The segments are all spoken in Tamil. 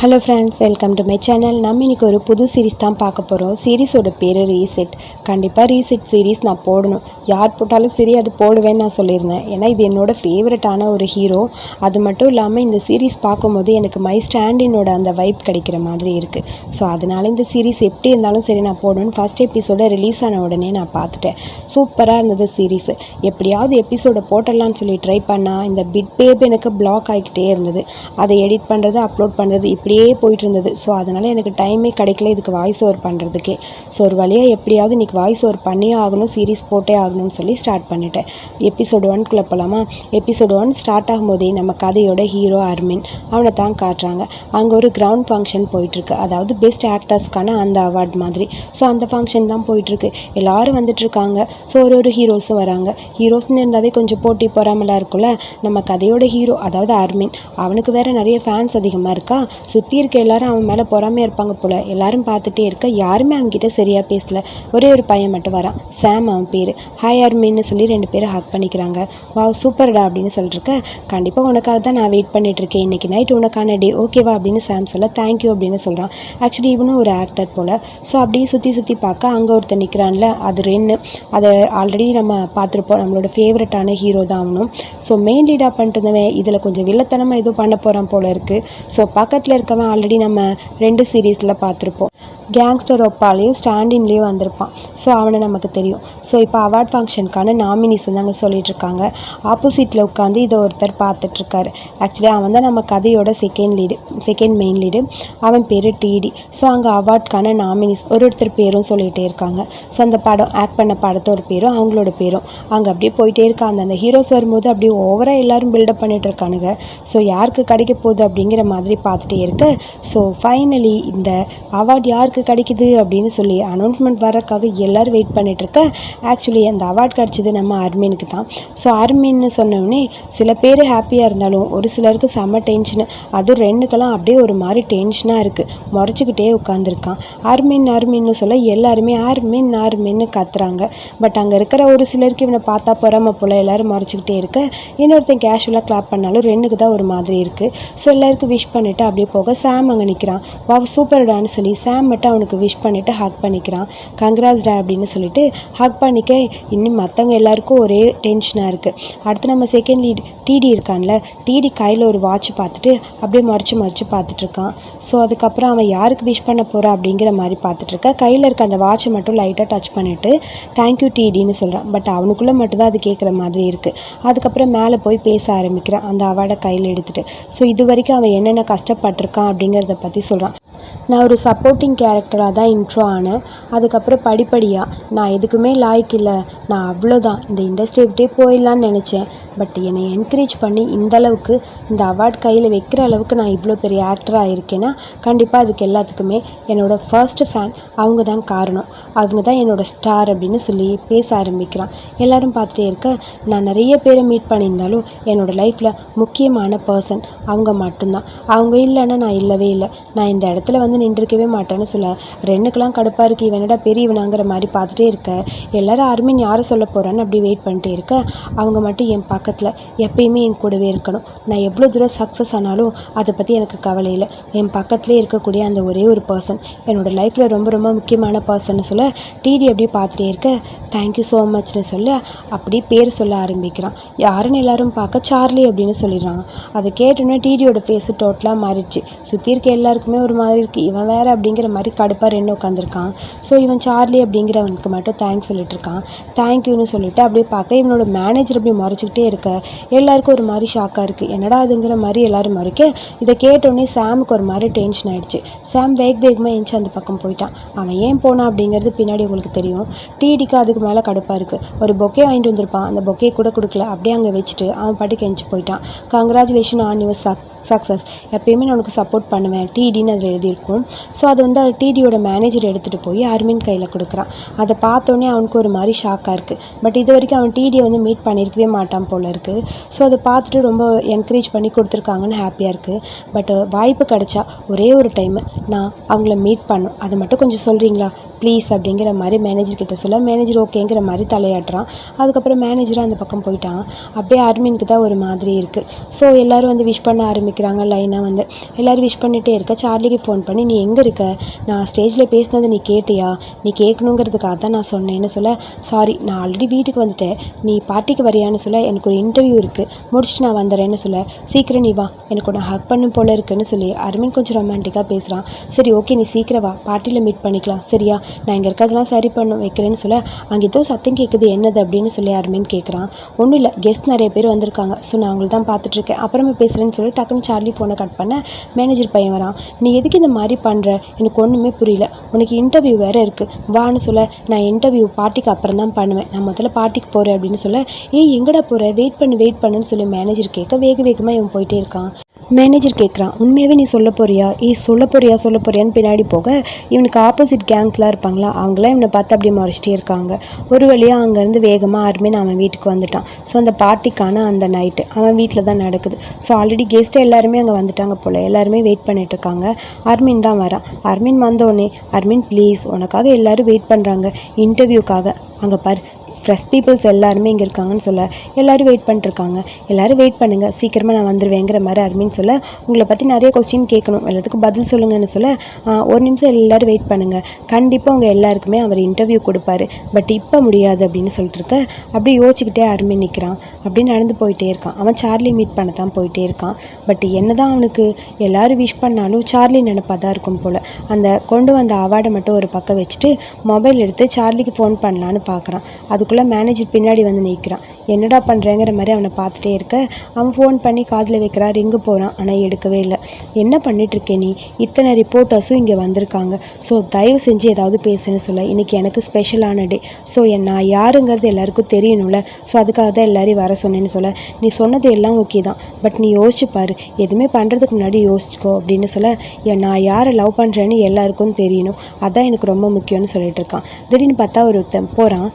Hello friends welcome to my channel நம்ம இன்னைக்கு ஒரு புது சீரிஸ் தான் பார்க்க போகிறோம் சீரிஸோட பேர் ரீசெட் கண்டிப்பாக ரீசெட் சீரிஸ் நான் போடணும். யார் போட்டாலும் சரி அது போடுவேன்னு நான் சொல்லியிருந்தேன். ஏன்னா இது என்னோட ஃபேவரட்டான ஒரு ஹீரோ அது மட்டும் இல்லாமல் இந்த சீரிஸ் பார்க்கும்போது எனக்கு மை ஸ்டாண்டினோட அந்த வைப் கிடைக்கிற மாதிரி இருக்குது ஸோ அதனால இந்த சீரிஸ் எப்படி இருந்தாலும் சரி நான் போடணும்னு ஃபஸ்ட் எபிசோட ரிலீஸ் ஆன உடனே நான் பார்த்துட்டேன். சூப்பராக இருந்தது சீரீஸ் எப்படியாவது எபிசோடை போட்டலாம்னு சொல்லி ட்ரை பண்ணால் இந்த பிட் பேப் எனக்கு பிளாக் ஆகிக்கிட்டே இருந்தது. அதை எடிட் பண்ணுறது அப்லோட் பண்ணுறது இப்படியே போயிட்டு இருந்தது ஸோ அதனால் எனக்கு டைமே கிடைக்கல இதுக்கு வாய்ஸ் ஓவர் பண்ணுறதுக்கே ஸோ ஒரு வழியாக எப்படியாவது இன்றைக்கி வாய்ஸ் ஓவர் பண்ணியே ஆகணும் சீரிஸ் போட்டே ஆகணும்னு சொல்லி ஸ்டார்ட் பண்ணிட்டேன். எபிசோடு ஒன்குள்ளே போகலாமா எபிசோடு ஒன் ஸ்டார்ட் ஆகும்போதே நம்ம கதையோட ஹீரோ அர்மின் அவனை தான் காட்டுறாங்க. அங்கே ஒரு கிரவுண்ட் ஃபங்க்ஷன் போயிட்டுருக்கு. அதாவது பெஸ்ட் ஆக்டர்ஸ்க்கான அந்த அவார்ட் மாதிரி. ஸோ அந்த ஃபங்க்ஷன் தான் போயிட்டுருக்கு. எல்லாரும் வந்துட்டுருக்காங்க. ஸோ ஒரு ஒரு ஹீரோஸும் வராங்க. ஹீரோஸ்னு இருந்தாவே கொஞ்சம் போட்டி பொறாமலாம் இருக்கும்ல? நம்ம கதையோட ஹீரோ அதாவது அர்மின் அவனுக்கு வேறு நிறைய ஃபேன்ஸ் அதிகமாக இருக்கா? சுற்றி இருக்க எல்லாரும் அவன் மேலே பொறாமையாக இருப்பாங்க போல். எல்லாரும் பார்த்துட்டே இருக்க. யாருமே அவன்கிட்ட சரியாக பேசல. ஒரே ஒரு பையன் மட்டும் வரான். சாம் அவன் பேர். ஹாய் அர்மின்னு சொல்லி ரெண்டு பேரும் ஹக் பண்ணிக்கிறாங்க. வாவ் சூப்பர்டா அப்படின்னு சொல்லிருக்க கண்டிப்பாக உனக்காக தான் நான் வெயிட் பண்ணிட்டு இருக்கேன். இன்னைக்கு நைட் உனக்கான டே ஓகேவா அப்படின்னு சாம் சொல்ல தேங்க்யூ அப்படின்னு சொல்கிறான் ஆக்சுவலி இவனும் ஒரு ஆக்டர் போல். ஸோ அப்படியே சுற்றி சுற்றி பார்க்க அங்கே ஒருத்தன் நிற்கிறான்ல அது ரென்னு. அதை ஆல்ரெடி நம்ம பார்த்துருப்போம். நம்மளோட ஃபேவரட்டான ஹீரோ தான் அவனும். ஸோ மெயின் லீடாக பண்ணிட்டு இருந்தவன். இதில் கொஞ்சம் வில்லத்தனமாக எதுவும் பண்ண போகிறான் போல் இருக்குது ஸோ பக்கத்தில் இருக்கவன் ஆல்ரெடி நம்ம ரெண்டு சீரீஸில் பார்த்துருப்போம். கேங்ஸ்டர் ஒப்பாலையும் ஸ்டாண்டின்லேயும் வந்திருப்பான். ஸோ அவனை நமக்கு தெரியும். ஸோ இப்போ அவார்ட் ஃபங்க்ஷனுக்கான நாமினிஸ் வந்து அங்கே சொல்லிகிட்ருக்காங்க ஆப்போசிட்டில் உட்காந்து இதை ஒருத்தர் பார்த்துட்ருக்காரு ஆக்சுவலி அவன் தான் நம்ம கதையோட second lead second main lead அவன் பேர் டிடி ஸோ அங்கே அவார்ட்கான நாமினிஸ் ஒரு ஒருத்தர் பேரும் சொல்லிகிட்டே இருக்காங்க. ஸோ அந்த படம் ஆக்ட் பண்ண படத்தோட பேரும் அவங்களோட பேரும். அங்கே அப்படியே போயிட்டே இருக்காங்க அந்த அந்த ஹீரோஸ் வரும்போது அப்படியே ஓவராக எல்லாரும் பில்டப் பண்ணிட்டு இருக்கானுங்க. ஸோ யாருக்கு கிடைக்க போகுது அப்படிங்கிற மாதிரி பார்த்துட்டே இருக்கு. ஸோ ஃபைனலி இந்த அவார்ட் யாருக்கு கிடைக்குது அப்படின்னு சொல்லி அனௌன்ஸ்மெண்ட் வரக்காக எல்லோரும் வெயிட் பண்ணிகிட்ருக்க ஆக்சுவலி அந்த அவார்ட் கிடச்சிது நம்ம அர்மீனுக்கு தான். ஸோ அர்மீன்னு சொன்னோடனே சில பேர் ஹாப்பியாக இருந்தாலும் ஒரு சிலருக்கு செம்ம டென்ஷனு அதுவும் ரெண்டுக்கெல்லாம் அப்படியே ஒரு மாதிரி டென்ஷனாக இருக்குது முறைச்சிக்கிட்டே உட்காந்துருக்கான் அர்மீன் அர்மீன்னு சொல்ல எல்லாருமே அர்மின் அர்மீன்னு கத்துறாங்க. பட் அங்கே இருக்கிற ஒரு சிலருக்கு இவனை பார்த்தா பொறாம போல் எல்லோரும் முறைச்சிக்கிட்டே இருக்க. இன்னொருத்தன் கேஷுவலாக கிளாப் பண்ணாலும் ரெண்டுக்கு தான் ஒரு மாதிரி இருக்குது ஸோ எல்லாருக்கும் விஷ் பண்ணிவிட்டு அப்படியே போக சாம் அங்கே நிற்கிறான் வா சூப்பர்டான்னு சொல்லி சாம் மட்டும் அவனுக்கு விஷ் பண்ணிவிட்டு ஹக் பண்ணிக்கிறான். கங்க்ராஸ்டா அப்படின்னு சொல்லிட்டு ஹக் பண்ணிக்க இன்னும் மற்றவங்க எல்லாருக்கும் ஒரே டென்ஷனாக இருக்குது அடுத்து நம்ம செகண்ட் லீட் டிடி இருக்கான்ல டிடி கையில் ஒரு வாட்ச் பார்த்துட்டு அப்படியே மறைச்சு மறைச்சு பார்த்துட்ருக்கான் ஸோ அதுக்கப்புறம் அவன் யாருக்கு விஷ் பண்ண போகிறா அப்படிங்கிற மாதிரி பார்த்துட்ருக்க கையில் இருக்க அந்த வாட்சை மட்டும் லைட்டாக டச் பண்ணிவிட்டு தேங்க்யூ டிடின்னு சொல்கிறான் பட் அவனுக்குள்ளே மட்டும்தான் அது கேட்குற மாதிரி இருக்குது அதுக்கப்புறம் மேலே போய் பேச ஆரம்பிக்கிறான். அந்த அவார்டை கையில் எடுத்துகிட்டு ஸோ இது வரைக்கும் அவன் என்னென்ன கஷ்டப்பட்டிருக்கான் அப்படிங்கிறத பற்றி சொல்கிறான் நான் ஒரு சப்போர்ட்டிங் கேரக்டராக தான் இன்ட்ரோ ஆனேன். அதுக்கப்புறம் படிப்படியாக நான் எதுக்குமே லாய்க்கு இல்லை. நான் அவ்வளோதான். இந்த இண்டஸ்ட்ரியை விட்டே போயிடலான்னு நினச்சேன். பட் என்னை என்கரேஜ் பண்ணி இந்த அளவுக்கு இந்த அவார்ட் கையில் வைக்கிற அளவுக்கு நான் இவ்வளோ பெரிய ஆக்டராக இருக்கேன்னா கண்டிப்பாக அதுக்கு எல்லாத்துக்குமே என்னோடய ஃபர்ஸ்ட் ஃபேன் அவங்க தான் காரணம். அவங்க தான் என்னோடய ஸ்டார் அப்படின்னு சொல்லி பேச ஆரம்பிக்கிறான். எல்லோரும் பார்த்துட்டே இருக்க நான் நிறைய பேரை மீட் பண்ணியிருந்தாலும் என்னோடய லைஃப்பில் முக்கியமான பர்சன் அவங்க மட்டும்தான். அவங்க இல்லைன்னா நான் இல்லவே இல்லை. நான் இந்த இடத்துல வந்து நின்றுருக்கவே மாட்டேன்னு சொல்ல. ரெண்டுக்கெலாம் கடுப்பாக இருக்குது இவனடா பெரியவனாங்கிற மாதிரி பார்த்துட்டே இருக்க. எல்லாரும் அருமின் யாரை சொல்ல போகிறான்னு அப்படி வெயிட் பண்ணிட்டே இருக்க. அவங்க மட்டும் என் பக்கத்தில் எப்பயுமே என் கூடவே இருக்கணும். நான் எவ்வளோ தூரம் சக்ஸஸ் ஆனாலும் அதை பற்றி எனக்கு கவலை இல்லை. என் பக்கத்துலேயே இருக்கக்கூடிய அந்த ஒரே ஒரு பர்சன் என்னோடய லைஃப்பில் ரொம்ப ரொம்ப முக்கியமான பர்சன்னு சொல்ல டிடி அப்படியே பார்த்துட்டே இருக்க. தேங்க்யூ ஸோ மச்னு சொல்ல அப்படியே பேர் சொல்ல ஆரம்பிக்கிறான். யாருன்னு எல்லாரும் பார்க்க சார்லி அப்படின்னு சொல்லிடுறாங்க. அதை கேட்டோன்னே டிடியோட ஃபேஸு டோட்டலாக மாறிடுச்சு. சுற்றி இருக்க எல்லாருக்குமே ஒரு மாதிரி இருக்குது இவன் வேறு அப்படிங்கிற மாதிரி கடுப்பாக ரெண்டு உட்காந்துருக்கான் ஸோ இவன் சார்லி அப்படிங்கிறவனுக்கு மட்டும் தேங்க்ஸ் சொல்லிட்டு இருக்கான் தேங்க்யூன்னு சொல்லிட்டு அப்படியே பார்க்க இவனோட மேனேஜர் அப்படி மறைச்சிக்கிட்டே இருக்க. எல்லாருக்கும் ஒரு மாதிரி ஷாக்காக இருக்குது என்னடா அதுங்கிற மாதிரி எல்லோரும் மறைக்க? இதை கேட்டோடனே சாமுக்கு ஒரு மாதிரி டென்ஷன் ஆகிடுச்சு சாம் வேக் வேகமாக எஞ்சி அந்த பக்கம் போயிட்டான். அவன் ஏன் போனான் அப்படிங்கிறது பின்னாடி உங்களுக்கு தெரியும். டிடிக்கு அதுக்கு மேலே கடுப்பாக இருக்குது ஒரு பொக்கே வாங்கிட்டு வந்திருப்பான். அந்த பொக்கே கூட கொடுக்கல. அப்படியே அங்கே வச்சுட்டு அவன் பாட்டுக்கு எஞ்சி போயிட்டான். Congratulation on your chuck success எப்பயுமே நான் உனக்கு சப்போர்ட் பண்ணுவேன். டிடின்னு அதில் எழுதியிருக்கும். ஸோ அது வந்து டிடியோட மேனேஜர் எடுத்துகிட்டு போய் அர்மின் கையில் கொடுக்குறான். அதை பார்த்தோன்னே அவனுக்கு ஒரு மாதிரி ஷாக்காக இருக்குது பட் இது வரைக்கும் அவன் டிடியை வந்து மீட் பண்ணியிருக்கவே மாட்டான் போல இருக்குது ஸோ அதை பார்த்துட்டு ரொம்ப என்கரேஜ் பண்ணி கொடுத்துருக்காங்கன்னு ஹாப்பியாக இருக்குது பட் வாய்ப்பு கிடச்சா ஒரே ஒரு டைம் நான் அவங்கள மீட் பண்ணும் அதை மட்டும் கொஞ்சம் சொல்கிறீங்களா ப்ளீஸ் அப்படிங்கிற மாதிரி மேனேஜர் கிட்ட சொல்ல. மேனேஜர் ஓகேங்கிற மாதிரி தலையாட்டுறான். அதுக்கப்புறம் மேனேஜரும் அந்த பக்கம் போயிட்டான். அப்படியே அர்மினுக்கு தான் ஒரு மாதிரி இருக்குது ஸோ எல்லோரும் வந்து விஷ் பண்ண நிற்கிறாங்க லைனாக வந்து. எல்லோரும் விஷ் பண்ணிகிட்டே இருக்க. சார்லிக்கு ஃபோன் பண்ணி நீ எங்கே இருக்க? நான் ஸ்டேஜில் பேசினதை நீ கேட்டியா? நீ கேட்கணுங்கிறதுக்காக தான் நான் சொன்னேன்னு சொல்ல சாரி நான் ஆல்ரெடி வீட்டுக்கு வந்துட்டேன். நீ பார்ட்டிக்கு வரியான்னு சொல்ல எனக்கு ஒரு இன்டர்வியூ இருக்குது முடிச்சுட்டு நான் வந்துடுறேன்னு சொல்ல சீக்கிரம் நீ வா. எனக்கு ஒன்று ஹக் பண்ணும் போல இருக்குன்னு சொல்லி அருமின் கொஞ்சம் ரொமான்டிக்காக பேசுகிறான் சரி ஓகே நீ சீக்கிரம் வா. பார்ட்டியில் மீட் பண்ணிக்கலாம். சரியா? நான் இங்கே இருக்கிறதெல்லாம் சரி பண்ண வைக்கிறேன்னு சொல்ல அங்கே ஏதோ சத்தம் கேட்குது என்னது அப்படின்னு சொல்லி அருமின் கேட்குறான் ஒன்றும் இல்லை கெஸ்ட் நிறைய பேர் வந்திருக்காங்க. ஸோ நான் அவங்கள தான் பார்த்துட்ருக்கேன் அப்புறமா பேசுகிறேன்னு சொல்லி டக்குன்னு சார்லி ஃபோனை கட் பண்ண மேனேஜர் பையன் வரான். நீ எதுக்கு இந்த மாதிரி பண்ணுற எனக்கு ஒன்றுமே புரியல. உனக்கு இன்டர்வியூ வேறு இருக்குது வான்னு சொல்ல நான் இன்டர்வியூ பார்ட்டிக்கு அப்புறம் தான் பண்ணுவேன். நான் முதல்ல பார்ட்டிக்கு போகிறேன் அப்படின்னு சொல்ல ஏய் எங்கடா போகிற வெயிட் பண்ணு வெயிட் பண்ணுன்னு சொல்லி மேனேஜர் கேட்க வேக வேகமாக இவன் போயிட்டே இருக்கான். மேனேஜர் கேட்குறான் உண்மையாகவே நீ சொல்ல போறியா? ஏ சொல்ல போறியா சொல்ல போறியான்னு பின்னாடி போக இவனுக்கு ஆப்போசிட் கேங்ஸ்லாம் இருப்பாங்களா? அவங்களாம் இவனை பார்த்து அப்படியே மறைச்சிட்டே இருக்காங்க. ஒரு வழியாக அங்கேருந்து வேகமாக அர்மின் அவன் வீட்டுக்கு வந்துட்டான். ஸோ அந்த பார்ட்டிக்கான அந்த நைட்டு அவன் வீட்டில் தான் நடக்குது. ஸோ ஆல்ரெடி கெஸ்ட்டு எல்லாருமே அங்கே வந்துட்டாங்க போல். எல்லாருமே வெயிட் பண்ணிட்டு இருக்காங்க. அர்மின் தான் வரான். அர்மின் வந்தோடனே அர்மின் ப்ளீஸ் உனக்காக எல்லாரும் வெயிட் பண்ணுறாங்க இன்டர்வியூக்காக அங்கே பார் ஃப்ரெஷ் பீப்புள்ஸ் எல்லாருமே இங்கே இருக்காங்கன்னு சொல்ல எல்லோரும் வெயிட் பண்ணிட்டுருக்காங்க. எல்லோரும் வெயிட் பண்ணுங்கள் சீக்கிரமாக நான் வந்துடுவேங்கிற மாதிரி அருமின்னு சொல்ல உங்களை பற்றி நிறைய கொஸ்டின் கேட்கணும். எல்லாத்துக்கும் பதில் சொல்லுங்கன்னு சொல்ல ஒரு நிமிஷம் எல்லோரும் வெயிட் பண்ணுங்கள் கண்டிப்பாக உங்கள் எல்லாருக்குமே அவர் இன்டர்வியூ கொடுப்பாரு. பட் இப்போ முடியாது அப்படின்னு சொல்லிட்டு இருக்க அப்படியே யோசிச்சுக்கிட்டே அருமை நிற்கிறான் அப்படின்னு நடந்து போயிட்டே இருக்கான். அவன் சார்லி மீட் பண்ண தான் போயிட்டே இருக்கான். பட் என்ன தான் அவனுக்கு எல்லோரும் விஷ் பண்ணாலும் சார்லி நினப்பாக தான் இருக்கும் போல். அந்த கொண்டு வந்த அவார்டை மட்டும் ஒரு பக்கம் வச்சுட்டு மொபைல் எடுத்து சார்லிக்கு ஃபோன் பண்ணலான்னு பார்க்குறான் அதுக்குள்ளே அதுக்குள்ளே மேனேஜர் பின்னாடி வந்து நிற்கிறான் என்னடா பண்ணுறேங்கிற மாதிரி அவனை பார்த்துட்டே இருக்க. அவன் ஃபோன் பண்ணி காதில் வைக்கிறான் ரிங்கு போகிறான் ஆனால் எடுக்கவே இல்லை. என்ன பண்ணிகிட்ருக்கே நீ? இத்தனை ரிப்போர்ட்டர்ஸும் இங்கே வந்திருக்காங்க. ஸோ தயவு செஞ்சு ஏதாவது பேசுன்னு சொல்ல. இன்றைக்கி எனக்கு ஸ்பெஷலான டே ஸோ நான் யாருங்கிறது எல்லாருக்கும் தெரியணும்ல. ஸோ அதுக்காக தான் எல்லாரையும் வர சொன்னேன்னு சொல்ல. நீ சொன்னது எல்லாம் ஓகே தான். பட் நீ யோசிச்சு பாரு. எதுவுமே பண்ணுறதுக்கு முன்னாடி யோசிச்சுக்கோ அப்படின்னு சொல்ல. நான் யாரை லவ் பண்ணுறேன்னு எல்லாருக்கும் தெரியணும். அதான் எனக்கு ரொம்ப முக்கியம்னு சொல்லிட்டு இருக்கான். திடீர்னு பார்த்தா ஒருத்தன் போகிறான்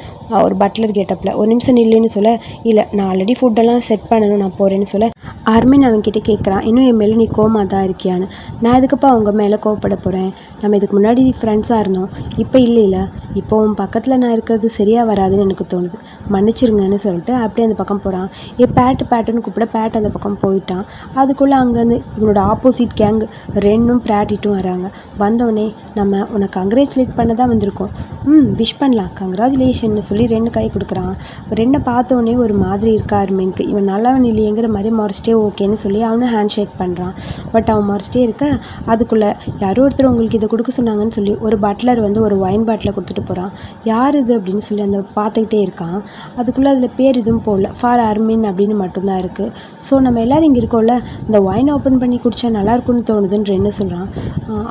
ஒரு பட்லர் கேட்டப்பில் ஒரு நிமிஷம் நில்லுன்னு சொல்ல இல்லை நான் ஆல்ரெடி ஃபுட்டெல்லாம் செட் பண்ணணும் நான் போகிறேன்னு சொல்ல. அர்மின் அவன்கிட்ட கேட்குறான் இன்னும் என் மேலே நீ கோமா தான் இருக்கியான்னு? நான் எதுக்குப்பா அவங்க மேலே கோவப்பட போகிறேன் நம்ம இதுக்கு முன்னாடி ஃப்ரெண்ட்ஸாக இருந்தோம். இப்போ இல்லை இல்லை இப்போ உன் பக்கத்தில் நான் இருக்கிறது சரியாக வராதுன்னு எனக்கு தோணுது. மன்னிச்சிருங்கன்னு சொல்லிட்டு அப்படியே அந்த பக்கம் போகிறான் ஏ பேட்டு பேட்டுன்னு கூப்பிட பேட் அந்த பக்கம் போயிட்டான். அதுக்குள்ளே அங்கேருந்து இவனோட ஆப்போசிட் கேங் ரெண்டும் பிராட்டிட்டும் வராங்க. வந்தோடனே நம்ம உனக்கு கங்க்ராச்சுலேட் பண்ண தான் வந்திருக்கோம். ம் விஷ் பண்ணலாம். கங்க்ராச்சுலேஷன் சொல்லி ரெண்டு கை கொடுக்குறான். ரெண்டை பார்த்தோன்னே ஒரு மாதிரி இருக்கா அருமைக்கு இவன் நல்லவன் இல்லையேங்கிற மாதிரி மறைச்சிட்டே ஓகேன்னு சொல்லி அவனும் ஹேண்ட் ஷேக் பண்ணுறான் பட் அவன் மறைச்சிட்டே இருக்க அதுக்குள்ளே யாரோ ஒருத்தர் உங்களுக்கு இதை கொடுக்க சொன்னாங்கன்னு சொல்லி ஒரு பட்லர் வந்து ஒரு ஒயின் பாட்டிலை கொடுத்துட்டு போகிறான் யார் இது அப்படின்னு சொல்லி அந்த பார்த்துக்கிட்டே இருக்கான். அதுக்குள்ளே அதில் பேர் எதுவும் போடல. ஃபார் அர்மின் அப்படின்னு மட்டும்தான் இருக்குது ஸோ நம்ம எல்லோரும் இங்கே இருக்கோம்ல இந்த ஒயின் ஓப்பன் பண்ணி குடித்தா நல்லாயிருக்கும்னு தோணுதுன்ற என்ன சொல்கிறான்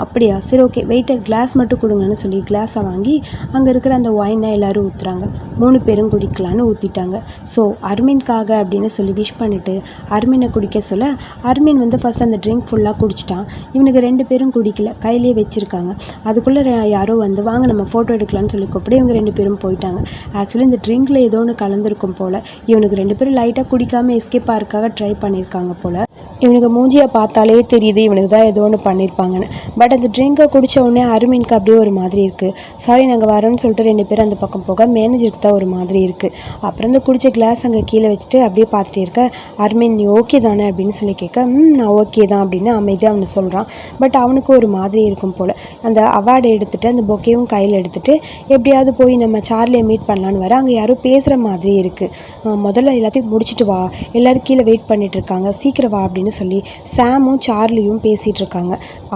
அப்படியா? சரி ஓகே வெயிட்டர் கிளாஸ் மட்டும் கொடுங்கன்னு சொல்லி கிளாஸை வாங்கி அங்கே இருக்கிற அந்த ஒயினை எல்லோரும் ஊற்றுறாங்க மூணு பேரும் குடிக்கலான்னு ஊற்றிட்டாங்க ஸோ அர்மின்காக அப்படின்னு சொல்லி விஷ் பண்ணிவிட்டு அர்மினை குடிக்க சொல்ல அர்மின் வந்து ஃபஸ்ட் அந்த ட்ரிங்க் ஃபுல்லாக குடிச்சிட்டான். இவனுக்கு ரெண்டு பேரும் குடிக்கல. கையிலே வச்சுருக்காங்க. அதுக்குள்ளே யாரோ வந்து வாங்க நம்ம ஃபோட்டோ எடுக்கலாம். எடுக்கலாம்னு சொல்லி கூப்பிட்டு இவங்க ரெண்டு பேரும் போயிட்டாங்க. ஆக்சுவலி இந்த ட்ரிங்கில் ஏதோ ஒன்று கலந்துருக்கும் போல் இவனுக்கு ரெண்டு பேரும் லைட்டாக குடிக்காமல் எஸ்கேப் ஆகிறதுக்காக ட்ரை பண்ணியிருக்காங்க போல். இவனுக்கு மூஞ்சியை பார்த்தாலே தெரியுது இவனுக்கு தான் ஏதோ ஒன்று பண்ணியிருப்பாங்கன்னு பட் அந்த ட்ரிங்கை குடித்த உடனே அருமினுக்கு அப்படியே ஒரு மாதிரி இருக்குது சாரி நாங்கள் வரோம்னு சொல்லிட்டு ரெண்டு பேரும் அந்த பக்கம் போக மேனேஜருக்கு தான் ஒரு மாதிரி இருக்குது அப்புறம் இந்த குடித்த கிளாஸ் அங்கே கீழே வச்சுட்டு அப்படியே பார்த்துட்டே இருக்க அருமின் நீ ஓகே தானே? அப்படின்னு சொல்லி கேட்க ம் நான் ஓகே தான் அப்படின்னு அமைதியாக அவனு சொல்கிறான் பட் அவனுக்கு ஒரு மாதிரி இருக்கும் போல். அந்த அவார்டை எடுத்துகிட்டு அந்த பொக்கையும் கையில் எடுத்துகிட்டு எப்படியாவது போய் நம்ம சார்லியை மீட் பண்ணலான்னு வர அங்கே யாரும் பேசுகிற மாதிரி இருக்குது முதல்ல எல்லாத்தையும் முடிச்சுட்டு வா. எல்லோரும் கீழே வெயிட் பண்ணிகிட்ருக்காங்க இருக்காங்க. சீக்கிரம் வா அப்படின்னு அப்படின்னு சொல்லி சாமும் சார்லியும் பேசிகிட்டு இருக்காங்க.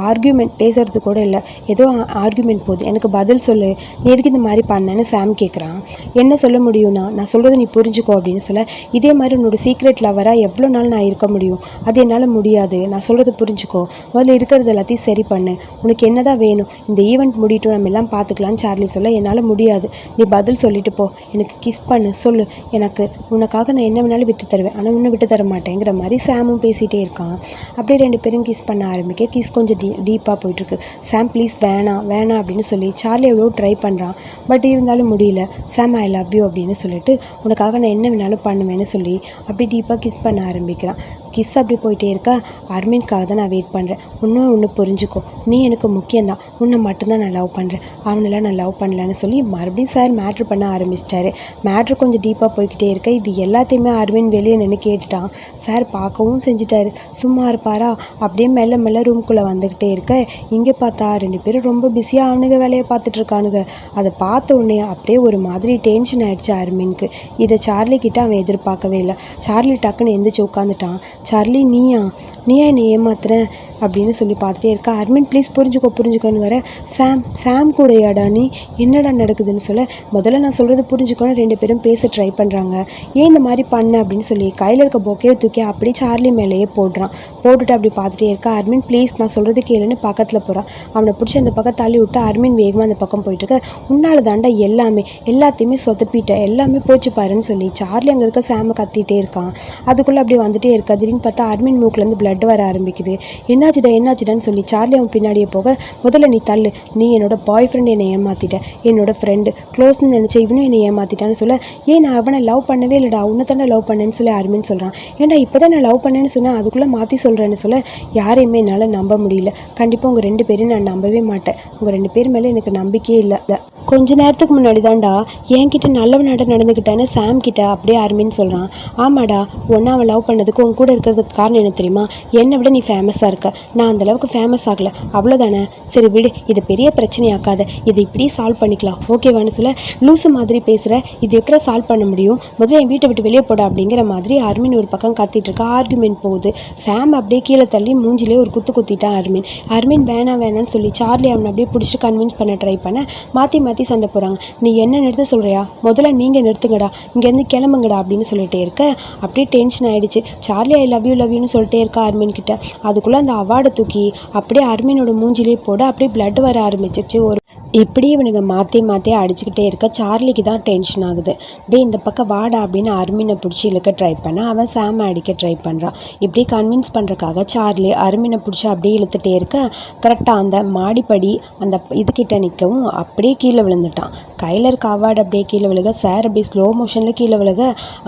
ஆர்கியூமெண்ட் பேசுறது கூட இல்லை. ஏதோ ஆர்கியூமெண்ட் போகுது. எனக்கு பதில் சொல்லு. நீ எதுக்கு இந்த மாதிரி பண்ணேன்னு சாம் கேட்குறான் என்ன சொல்ல முடியும்னா நான் சொல்கிறத நீ புரிஞ்சுக்கோ அப்படின்னு சொல்ல இதே மாதிரி உன்னோட சீக்ரெட் லவராக எவ்வளோ நாள் நான் இருக்க முடியும்? அது என்னால் முடியாது. நான் சொல்கிறத புரிஞ்சுக்கோ. முதல்ல இருக்கிறது எல்லாத்தையும் சரி பண்ணு. உனக்கு என்ன தான் வேணும்? இந்த ஈவெண்ட் முடிட்டும் நம்ம எல்லாம் பார்த்துக்கலான்னு சார்லி சொல்ல என்னால் முடியாது. நீ பதில் சொல்லிட்டு போ. எனக்கு கிஸ் பண்ணு. சொல்லு. எனக்கு உனக்காக நான் என்ன வேணாலும் விட்டு தருவேன். ஆனால் உன்னை விட்டு தர மாட்டேங்கிற மாதிரி சாமும் பேசிகிட்டே இருக்கான் அப்படியே ரெண்டு பேரும் கிஸ் பண்ண ஆரம்பிக்க கிஸ் கொஞ்சம் டீ டீப்பாக போயிட்டுருக்கு. சாம் ப்ளீஸ் வேணாம் வேணாம் அப்படின்னு சொல்லி சார்லி எவ்வளோ ட்ரை பண்ணுறான் பட் இருந்தாலும் முடியல. சாம் ஐ லவ் யூ அப்படின்னு சொல்லிட்டு உனக்காக நான் என்ன வேணாலும் பண்ணுவேன்னு சொல்லி அப்படி டீப்பாக கிஸ் பண்ண ஆரம்பிக்கிறான். கிஸ் அப்படி போயிட்டே இருக்க? அர்மின்காக தான் நான் வெயிட் பண்ணுறேன் இன்னும் ஒன்று புரிஞ்சுக்கோ. நீ எனக்கு முக்கியம்தான். உன்னை மட்டும்தான் நான் லவ் பண்ணுறேன் அவனெல்லாம் நான் லவ் பண்ணலன்னு சொல்லி மறுபடியும் சார் மேட்ரு பண்ண ஆரம்பிச்சிட்டாரு. மேட்ரு கொஞ்சம் டீப்பாக போய்கிட்டே இருக்க. இது எல்லாத்தையுமே அரவிந்த் வெளியே நின்று கேட்டுட்டான். சார் பார்க்கவும் செஞ்சிட்டாரு. சும்மா இருப்பாரா? அப்படியே மெல்ல மெல்ல ரூம்குள்ளே வந்துக்கிட்டே இருக்க. இங்கே பார்த்தா ரெண்டு பேரும் ரொம்ப பிஸியாக அவனுங்க வேலையை பார்த்துட்டு இருக்கானுங்க. அதை பார்த்த உடனே அப்படியே ஒரு மாதிரி டென்ஷன் ஆயிடுச்சு அருமின்க்கு. இதை சார்லி கிட்ட அவன் எதிர்பார்க்கவே இல்லை. சார்லி டக்குன்னு எந்திரிச்சு உட்காந்துட்டான் சார்லி நீயா? நீயா என்னை ஏமாத்துறேன் அப்படின்னு சொல்லி பார்த்துட்டே இருக்கா. அர்மின் ப்ளீஸ் புரிஞ்சுக்கோ புரிஞ்சுக்கோன்னு வர சாம் சாம் கூடயாடா நீ? என்னடா நடக்குதுன்னு சொல்ல? முதல்ல நான் சொல்கிறது புரிஞ்சுக்கோன்னு ரெண்டு பேரும் பேச ட்ரை பண்ணுறாங்க ஏன் இந்த மாதிரி பண்ண? அப்படின்னு சொல்லி கையில் இருக்க பொக்கையை தூக்கி அப்படியே சார்லி மேலேயே போடுறான் போட்டுட்டு அப்படி பார்த்துட்டே இருக்க. அர்மின் ப்ளீஸ் நான் சொல்கிறது கேளுன்னு பக்கத்தில் போகிறான் அவனை பிடிச்சி அந்த பக்கம் தள்ளி விட்டு அர்மின் வேகமாக அந்த பக்கம் போயிட்டு இருக்க. உன்னால தாண்டா எல்லாமே எல்லாத்தையுமே சொதப்பிட்ட. எல்லாமே போச்சு பாருன்னு சொல்லி சார்லி அங்கே இருக்க சாமை கத்திட்டே இருக்கான். அதுக்குள்ளே அப்படி வந்துட்டே இருக்கா. திடீர்னு பார்த்தா அர்மின் மூக்குலேருந்து பிளட் வர ஆரம்பிக்குது. என்னாச்சுடா என்னாச்சுடான்னு சொல்லி சார்லி அவன் பின்னாடியே போக முதல்ல நீ தள்ளு. நீ என்னோட பாய் ஃப்ரெண்ட் என்னை ஏமாற்றிட்ட என்னோட ஃப்ரெண்டு க்ளோஸ்னு நினச்ச இவனும் என்னை ஏமாற்றிட்டான்னு சொல்ல ஏன் நான் அவனை லவ் பண்ணவே இல்லைடா. உன்னை தானே லவ் பண்ணேன்னு சொல்லி அர்மின் சொல்கிறான் ஏன்டா இப்போ தான் நான் லவ் பண்ணேன்னு சொன்னேன் அதுக்குள்ளே மாற்றி சொல்கிறேன்னு சொல்ல யாரையுமே என்னால் நம்ப முடியல. கண்டிப்பாக உங்கள் ரெண்டு பேரையும் நான் நம்பவே மாட்டேன். உங்கள் ரெண்டு பேர் மேலே எனக்கு நம்பிக்கையே இல்லை. கொஞ்ச நேரத்துக்கு முன்னாடி தான்டா என்கிட்ட நல்லவனாட்ட நடந்துக்கிட்டான்னு சாம் கிட்ட அப்படியே அருமின்னு சொல்கிறான் ஆமாடா ஒன்றா அவன் லவ் பண்ணதுக்கு உன் கூட இருக்கிறதுக்கு காரணம் என்ன தெரியுமா? என்னை விட நீ ஃபேமஸாக இருக்க. நான் அந்தளவுக்கு ஃபேமஸ் ஆகலை. அவ்வளோதானே சரி விடு இது பெரிய பிரச்சனையாக்காத. இதை இப்படியே சால்வ் பண்ணிக்கலாம். ஓகேவான்னு சொல்ல லூசு மாதிரி பேசுகிற இது எப்படி சால்வ் பண்ண முடியும்? முதல்ல என் வீட்டை விட்டு வெளியே போட அப்படிங்கிற மாதிரி அர்மின் ஒரு பக்கம் கத்திட்டு இருக்கா. ஆர்குமெண்ட் போகுது. சாம் அப்படியே கீழே தள்ளி மூஞ்சிலே ஒரு குத்து குத்திட்டான் அர்மின். அர்மின் வேணாம் வேணாம்னு சொல்லி சார்லி அவனை அப்படியே பிடிச்சிட்டு கன்வின்ஸ் பண்ண ட்ரை பண்ண மாற்றி மாற்றி சண்டை போகிறாங்க நீ என்ன நிறுத்த சொல்கிறியா முதல்ல நீங்கள் நிறுத்துங்கடா. இங்கேருந்து கிளம்புங்கடா அப்படின்னு சொல்லிட்டே இருக்க. அப்படியே டென்ஷன் ஆயிடுச்சு. Charlie I love you love யூன்னு சொல்லிட்டே இருக்கா அர்மின் கிட்ட. அதுக்குள்ளே அந்த அவார்டை தூக்கி அப்படியே அர்மினோட மூஞ்சிலே போட அப்படியே பிளட் வர ஆரம்பிச்சிச்சு ஒரு இப்படி இவனுங்க மாற்றி மாற்றி அடிச்சுக்கிட்டே இருக்க சார்லிக்கு தான் டென்ஷன் ஆகுது. டே இந்த பக்கம் வாடா அப்படின்னு அருமினை பிடிச்சி இழுக்க ட்ரை பண்ண அவன் சாமை அடிக்க ட்ரை பண்ணுறான் இப்படி கன்வின்ஸ் பண்ணுறக்காக சார்லி அருமினை பிடிச்சி அப்படியே இழுத்துட்டே இருக்க கரெக்டாக அந்த மாடிப்படி அந்த இதுக்கிட்ட நிற்கவும் அப்படியே கீழே விழுந்துட்டான். கையில் இருக்க அவார்டு அப்படியே கீழே விழுக சார் அப்படியே ஸ்லோ மோஷனில் கீழே விழுக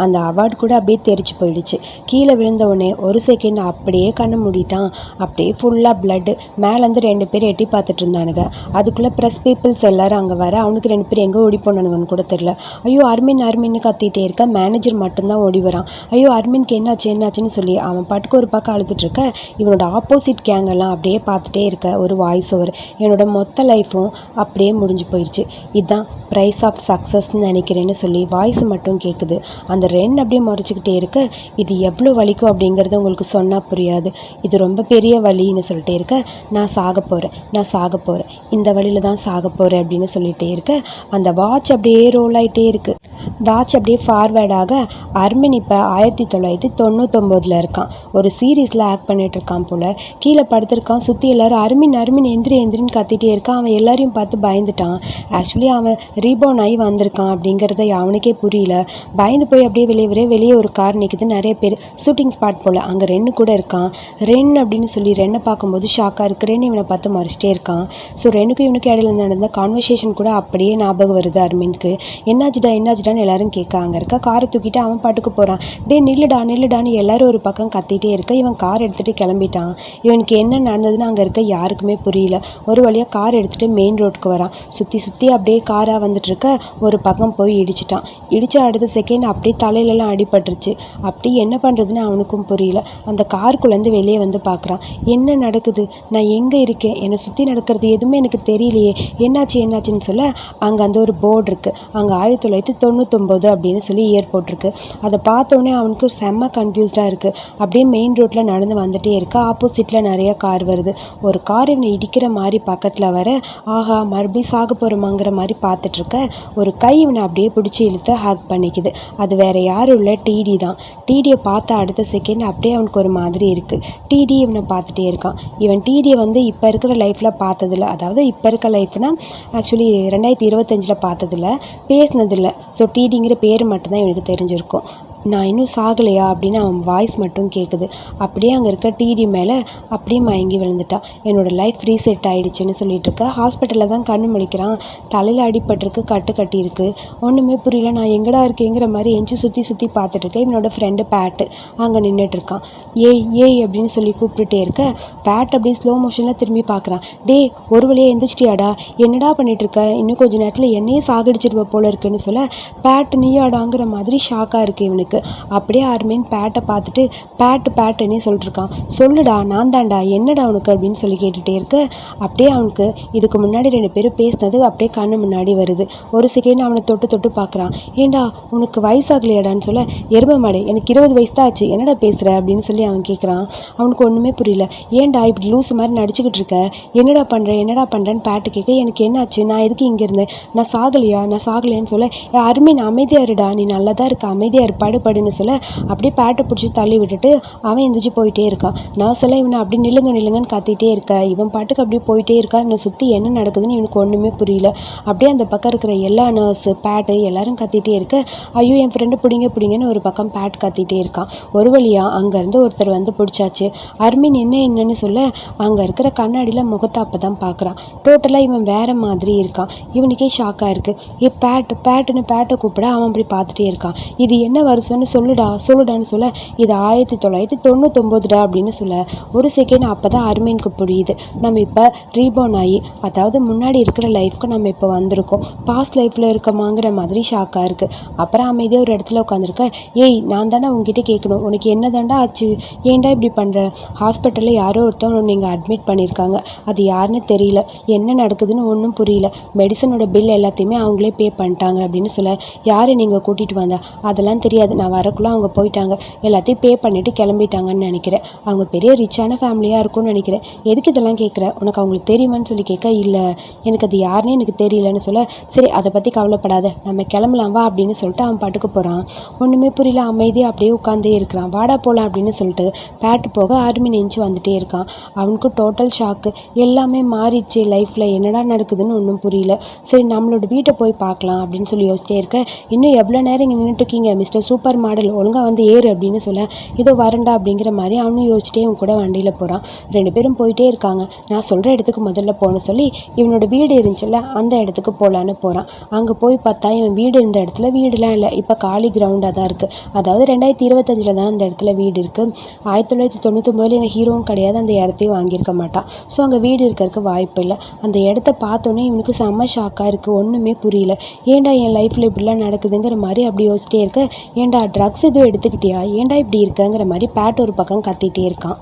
அந்த அவார்டு கூட அப்படியே தெரிச்சு போயிடுச்சு. கீழே விழுந்த உடனே ஒரு செகண்ட் அப்படியே கண்ணு மூடிட்டான். அப்படியே ஃபுல்லாக பிளட்டு மேலேருந்து ரெண்டு பேர் எட்டி பார்த்துட்டு இருந்தானுங்க. அதுக்குள்ளே ப்ரெஸ் பீப்புள்ஸ் எல்லாரும் அங்கே வர அவனுக்கு ரெண்டு பேர் எங்கே ஓடி போனானுங்கன்னு கூட தெரில ஐயோ அர்மின் அர்மின்னு கத்திட்டே இருக்க. மேனேஜர் மட்டும்தான் ஓடி வரான். ஐயோ அர்மின்க்கு என்னாச்சு என்னாச்சுன்னு சொல்லி அவன் பாட்டுக்கு ஒரு பக்கம் அழுதுட்டு இருக்க. இவனோட ஆப்போசிட் கேங்கெல்லாம் அப்படியே பார்த்துட்டே இருக்க. ஒரு வாய்ஸ் ஓவர் என்னோட மொத்த லைஃப்பும் அப்படியே முடிஞ்சு போயிடுச்சு இதுதான் ப்ரைஸ் ஆஃப் சக்ஸஸ்ன்னு நினைக்கிறேன்னு சொல்லி வாய்ஸ் மட்டும் கேட்குது அந்த ரென் அப்படியே முறைச்சிக்கிட்டே இருக்க. இது எவ்வளோ வலிக்கும் அப்படிங்கிறது உங்களுக்கு சொன்னால் புரியாது. இது ரொம்ப பெரிய வழின்னு சொல்லிட்டே இருக்க. நான் சாக போகிறேன் நான் சாக போகிறேன் இந்த வழியில் தான் சாக போகிறேன் அப்படின்னு சொல்லிட்டே இருக்க. அந்த வாட்ச் அப்படியே ரோல் ஆகிட்டே இருக்குது வாட்ச் அப்படியே ஃபார்வேர்டாக அர்மின் இப்போ ஆயிரத்தி தொள்ளாயிரத்தி தொண்ணூத்தொம்போதில் இருக்கான். ஒரு சீரீஸில் ஆக்ட் பண்ணிட்டு இருக்கான் போல். கீழே படுத்திருக்கான். சுற்றி எல்லாரும் அர்மின் அர்மின் எந்திரி எந்திரின்னு கத்திட்டே இருக்கான். அவன் எல்லாரையும் பார்த்து பயந்துட்டான். ஆக்சுவலி அவன் ரீபோன் ஆகி வந்திருக்கான் அப்படிங்கிறத அவனுக்கே புரியல. பயந்து போய் அப்படியே வெளியே வர வெளியே ஒரு கார் நிற்குது நிறைய பேர் ஷூட்டிங் ஸ்பாட் போல். அங்கே ரென்னு கூட இருக்கான். ரென் அப்படின்னு சொல்லி ரென்னை பார்க்கும்போது ஷாக்காக இருக்கு. ரென்னு இவனை பார்த்து மறைச்சிட்டே இருக்கான். ஸோ ரெனுக்கும் இவனுக்கு இடையில நடந்த கான்வர்சேஷன் கூட அப்படியே ஞாபகம் வருது அர்மின்க்கு. என்னாச்சுடா என்னாச்சுடான்னு எல்லாரும் கேட்க அங்கே இருக்க காரை தூக்கிட்டு அவன் பாட்டுக்கு போகிறான் டே நில்லுடா நில்லுடான்னு எல்லாரும் ஒரு பக்கம் கத்திட்டே இருக்க. இவன் கார் எடுத்துகிட்டு கிளம்பிட்டான். இவனுக்கு என்ன நடந்ததுன்னு அங்கே இருக்க யாருக்குமே புரியல. ஒரு வழியாக கார் எடுத்துகிட்டு மெயின் ரோட்டுக்கு வரான். சுற்றி சுற்றி அப்படியே காராக வந்துட்டுருக்க. ஒரு பக்கம் போய் இடிச்சிட்டான். இடித்த அடுத்த செகண்ட் அப்படியே தலையிலலாம் அடிபட்டுருச்சு. அப்படி என்ன பண்ணுறதுன்னு அவனுக்கும் புரியல. அந்த காருக்குள்ளேருந்து வெளியே வந்து பார்க்குறான் என்ன நடக்குது? நான் எங்கே இருக்கேன்? என்னை சுற்றி நடக்கிறது எதுவுமே எனக்கு தெரியலையே. என்னாச்சு என்னாச்சுன்னு சொல்ல அங்கே அந்த ஒரு போர்டு இருக்குது அங்கே ஆயிரத்தி தொள்ளாயிரத்தி தொண்ணூத்தொம்போது அப்படின்னு சொல்லி ஏர்போர்ட் இருக்குது அதை பார்த்தோன்னே அவனுக்கு செம்ம கன்ஃபியூஸ்டாக இருக்குது அப்படியே மெயின் ரோட்டில் நடந்து வந்துட்டே இருக்கு. ஆப்போசிட்டில் நிறைய கார் வருது. ஒரு கார் இவனை இடிக்கிற மாதிரி பக்கத்தில் வர ஆஹா மறுபடியும் சாக போகிறோமாங்கிற மாதிரி பார்த்துட்ருக்க ஒரு கை இவனை அப்படியே பிடிச்சி இழுத்து ஹேக் பண்ணிக்குது. அது வேற யாரும் இல்லை டிடி தான். டிடியை பார்த்த அடுத்த செகண்ட் அப்படியே அவனுக்கு ஒரு மாதிரி இருக்குது டிடி இவனை பார்த்துட்டே இருக்கான். இவன் டிடியை வந்து இப்போ இருக்கிற லைஃப்பில் பார்த்ததில்ல. அதாவது இப்போ இருக்க லைஃப்னா ஆக்சுவலி ரெண்டாயிரத்தி இருபத்தஞ்சில் பார்த்ததில்ல பேசினதில்ல. ஸோ டிடிங்கிற பேர் மட்டும்தான் இவனுக்கு தெரிஞ்சிருக்கும். நான் இன்னும் சாகலையா அப்படின்னு அவன் வாய்ஸ் மட்டும் கேட்குது அப்படியே அங்கே இருக்க டிடி மேலே அப்படியே மயங்கி விழுந்துட்டா. என்னோடய லைஃப் ரீசெட் ஆகிடுச்சின்னு சொல்லிட்டு இருக்க. ஹாஸ்பிட்டலில் தான் கண்ணு முழிக்கிறான். தலையில் அடிபட்டிருக்கு கட்டு கட்டியிருக்கு. ஒன்றுமே புரியல. நான் எங்கடா இருக்கேங்கிற மாதிரி எஞ்சி சுற்றி சுற்றி பார்த்துட்டு இருக்கேன் இவனோட ஃப்ரெண்டு பேட்டு அங்கே நின்றுட்டுருக்கான் ஏய் ஏய் அப்படின்னு சொல்லி கூப்பிட்டுட்டே இருக்க. பேட் அப்படியே ஸ்லோ மோஷனில் திரும்பி பார்க்குறான். டே ஒரு வழியாக எந்திரிச்சிட்டியாடா? என்னடா பண்ணிகிட்ருக்க இருக்க? இன்னும் கொஞ்ச நேரத்தில் என்னையே சாகடிச்சிருவ போல இருக்குன்னு சொல்ல பேட் நீயாடாங்கிற மாதிரி ஷாக்காக இருக்குது இவனுக்கு. அப்படியே ஆர்மீன் பேட்டை பார்த்துட்டு பேட்டு பேட்டுன்னே சொல்லிட்டுருக்கான். சொல்லுடா நான் தான்டா என்னடா உனக்கு? அப்படின்னு சொல்லி கேட்டுகிட்டே இருக்க. அப்படியே அவனுக்கு இதுக்கு முன்னாடி ரெண்டு பேரும் பேசினது அப்படியே கண்ணு முன்னாடி வருது. ஒரு செகண்ட் அவனை தொட்டு தொட்டு பார்க்குறான். ஏண்டா உனக்கு வயசாகலையாடான்னு சொல்ல? எருமை மாடு எனக்கு இருபது வயசு தான் ஆச்சு. என்னடா பேசுகிற அப்படின்னு சொல்லி அவன் கேட்குறான் அவனுக்கு ஒன்றுமே புரியல. ஏன்டா இப்படி லூஸ் மாதிரி நடிச்சுக்கிட்டு இருக்க? என்னடா பண்ணுற என்னடா பண்ணுறேன்னு பேட்டு கேட்க எனக்கு என்னாச்சு? நான் எதுக்கு இங்கே இருந்தேன்? நான் சாகலையா? நான் சாகலையான்னு சொல்ல "ஏ, அருமை நான் அமைதியாக இருடா. நீ நல்லா தான் இருக்க அமைதியாக இருப்பாடு படு படுன்னு சொல்ல அப்படியே பேட்டை பிடிச்சி தள்ளி விட்டுட்டு அவன் எந்திரிச்சு போயிட்டே இருக்கான். நான் சொல்ல இவனை அப்படி நில்லுங்க நில்லுங்கன்னு கத்திட்டே இருக்க? இவன் பாட்டுக்கு அப்படியே போயிட்டே இருக்கா? இவனை சுற்றி என்ன நடக்குதுன்னு இவனுக்கு ஒன்றுமே புரியல. அப்படியே அந்த பக்கம் இருக்கிற எல்லா நர்ஸு பேட்டு எல்லாரும் கத்திட்டே இருக்க ஐயோ என் ஃப்ரெண்டு பிடிங்க பிடிங்கன்னு ஒரு பக்கம் பேட் கத்திட்டே இருக்கான். ஒரு வழியாக அங்கேருந்து ஒருத்தர் வந்து பிடிச்சாச்சு. அர்மின் என்ன என்னன்னு சொல்ல? அங்கே இருக்கிற கண்ணாடியில் முகத்தை அப்போ தான் பார்க்குறான் டோட்டலாக இவன் வேறு மாதிரி இருக்கான். இவனுக்கே ஷாக்காக இருக்குது ஏ பேட் பேட்டுன்னு பேட்டை கூப்பிட அவன் அப்படி பார்த்துட்டே இருக்கான். இது என்ன வருஷம்னு சொல்லுடா சொல்லுடான்னு சொல்ல இது ஆயிரத்தி தொள்ளாயிரத்தி தொண்ணூத்தொம்போதுடா அப்படின்னு சொல்ல. ஒரு செகண்ட் அப்போ தான் அருமையனுக்கு புரியுது. நம்ம இப்போ ரீபோன் ஆகி அதாவது முன்னாடி இருக்கிற லைஃப்க்கு நம்ம இப்போ வந்திருக்கோம். பாஸ்ட் லைஃப்பில் இருக்கமாங்கிற மாதிரி ஷாக்காக இருக்குது அப்புறம் அமைதியாக ஒரு இடத்துல உட்காந்துருக்க ஏய் நான் தானே உங்ககிட்ட கேட்கணும் உனக்கு என்ன தாண்டா ஆச்சு? ஏன்டா இப்படி பண்ணுற ஹாஸ்பிட்டலில் யாரோ ஒருத்தவங்க நீங்கள் அட்மிட் பண்ணியிருக்காங்க. அது யாருன்னு தெரியல. என்ன நடக்குதுன்னு ஒன்றும் புரியல. மெடிசனோட பில் எல்லாத்தையுமே அவங்களே பே பண்ணிட்டாங்க அப்படின்னு சொல்ல. யார் நீங்கள் கூட்டிகிட்டு வந்தா? அதெல்லாம் தெரியாது. நான் வரக்குள்ளே அவங்க போயிட்டாங்க. எல்லாத்தையும் பே பண்ணிவிட்டு கிளம்பிட்டாங்கன்னு நினைக்கிறேன். அவங்க பெரிய ரிச்சான ஃபேமிலியாக இருக்கும்னு நினைக்கிறேன். எதுக்கு இதெல்லாம் கேட்குற உனக்கு அவங்களுக்கு தெரியுமான்னு சொல்லி கேட்க இல்லை. எனக்கு அது யாருன்னு எனக்கு தெரியலன்னு சொல்ல சரி அதை பற்றி கவலைப்படாத. நம்ம கிளம்பலாம் வா அப்படின்னு சொல்லிட்டு அவன் பாட்டுக்கு போகிறான் ஒன்றுமே புரியல. அமைதியாக அப்படியே உட்காந்தே இருக்கிறான். வாடா போகலாம் அப்படின்னு சொல்லிட்டு பேட்டு போக ஆர்மி நெஞ்சு வந்துட்டே இருக்கான். அவனுக்கு டோட்டல் ஷாக்கு எல்லாமே மாறிடுச்சு லைஃப்பில் என்னடா நடக்குதுன்னு ஒன்றும் புரியல. சரி நம்மளோட வீட்டை போய் பார்க்கலாம் அப்படின்னு சொல்லி யோசிச்சிட்டே இருக்க. இன்னும் எவ்வளோ நேரம் இங்கே நின்றுட்டுருக்கீங்க மிஸ்டர் சூப் சூப்பர் மாடல் ஒழுங்காக வந்து ஏறு அப்படின்னு சொல்ல இதோ வரண்டா அப்படிங்கிற மாதிரி அவனும் யோசிச்சுட்டே இவன் கூட வண்டியில் போகிறான் ரெண்டு பேரும் போயிட்டே இருக்காங்க. நான் சொல்கிற இடத்துக்கு முதல்ல போகணும் சொல்லி இவனோட வீடு இருந்துச்சுல்ல அந்த இடத்துக்கு போகலான்னு போகிறான் அங்கே போய் பார்த்தா இவன் வீடு இருந்த இடத்துல வீடுலாம் இல்லை. இப்போ காலி கிரவுண்டாக தான் இருக்குது அதாவது ரெண்டாயிரத்தி இருபத்தஞ்சில் தான் அந்த இடத்துல வீடு இருக்குது ஆயிரத்தி தொள்ளாயிரத்தி தொண்ணூத்தொம்பதுல இவன் ஹீரோவும் கிடையாது. அந்த இடத்தையும் வாங்கியிருக்க மாட்டான். ஸோ அங்கே வீடு இருக்கிறதுக்கு வாய்ப்பு இல்லை. அந்த இடத்த பார்த்தோன்னே இவனுக்கு செம்ம ஷாக்காக இருக்குது ஒன்றுமே புரியல. ஏன்டா என் லைஃப்பில் இப்படிலாம் நடக்குதுங்கிற மாதிரி அப்படி யோசிச்சிட்டே இருக்க. ஏன்டா ட்ரக்ஸ் எதுவும் எடுத்துக்கிட்டியா? ஏன்டா இப்படி இருக்கங்கிற மாதிரி பேட் ஒரு பக்கம் கத்திட்டே இருக்கான்.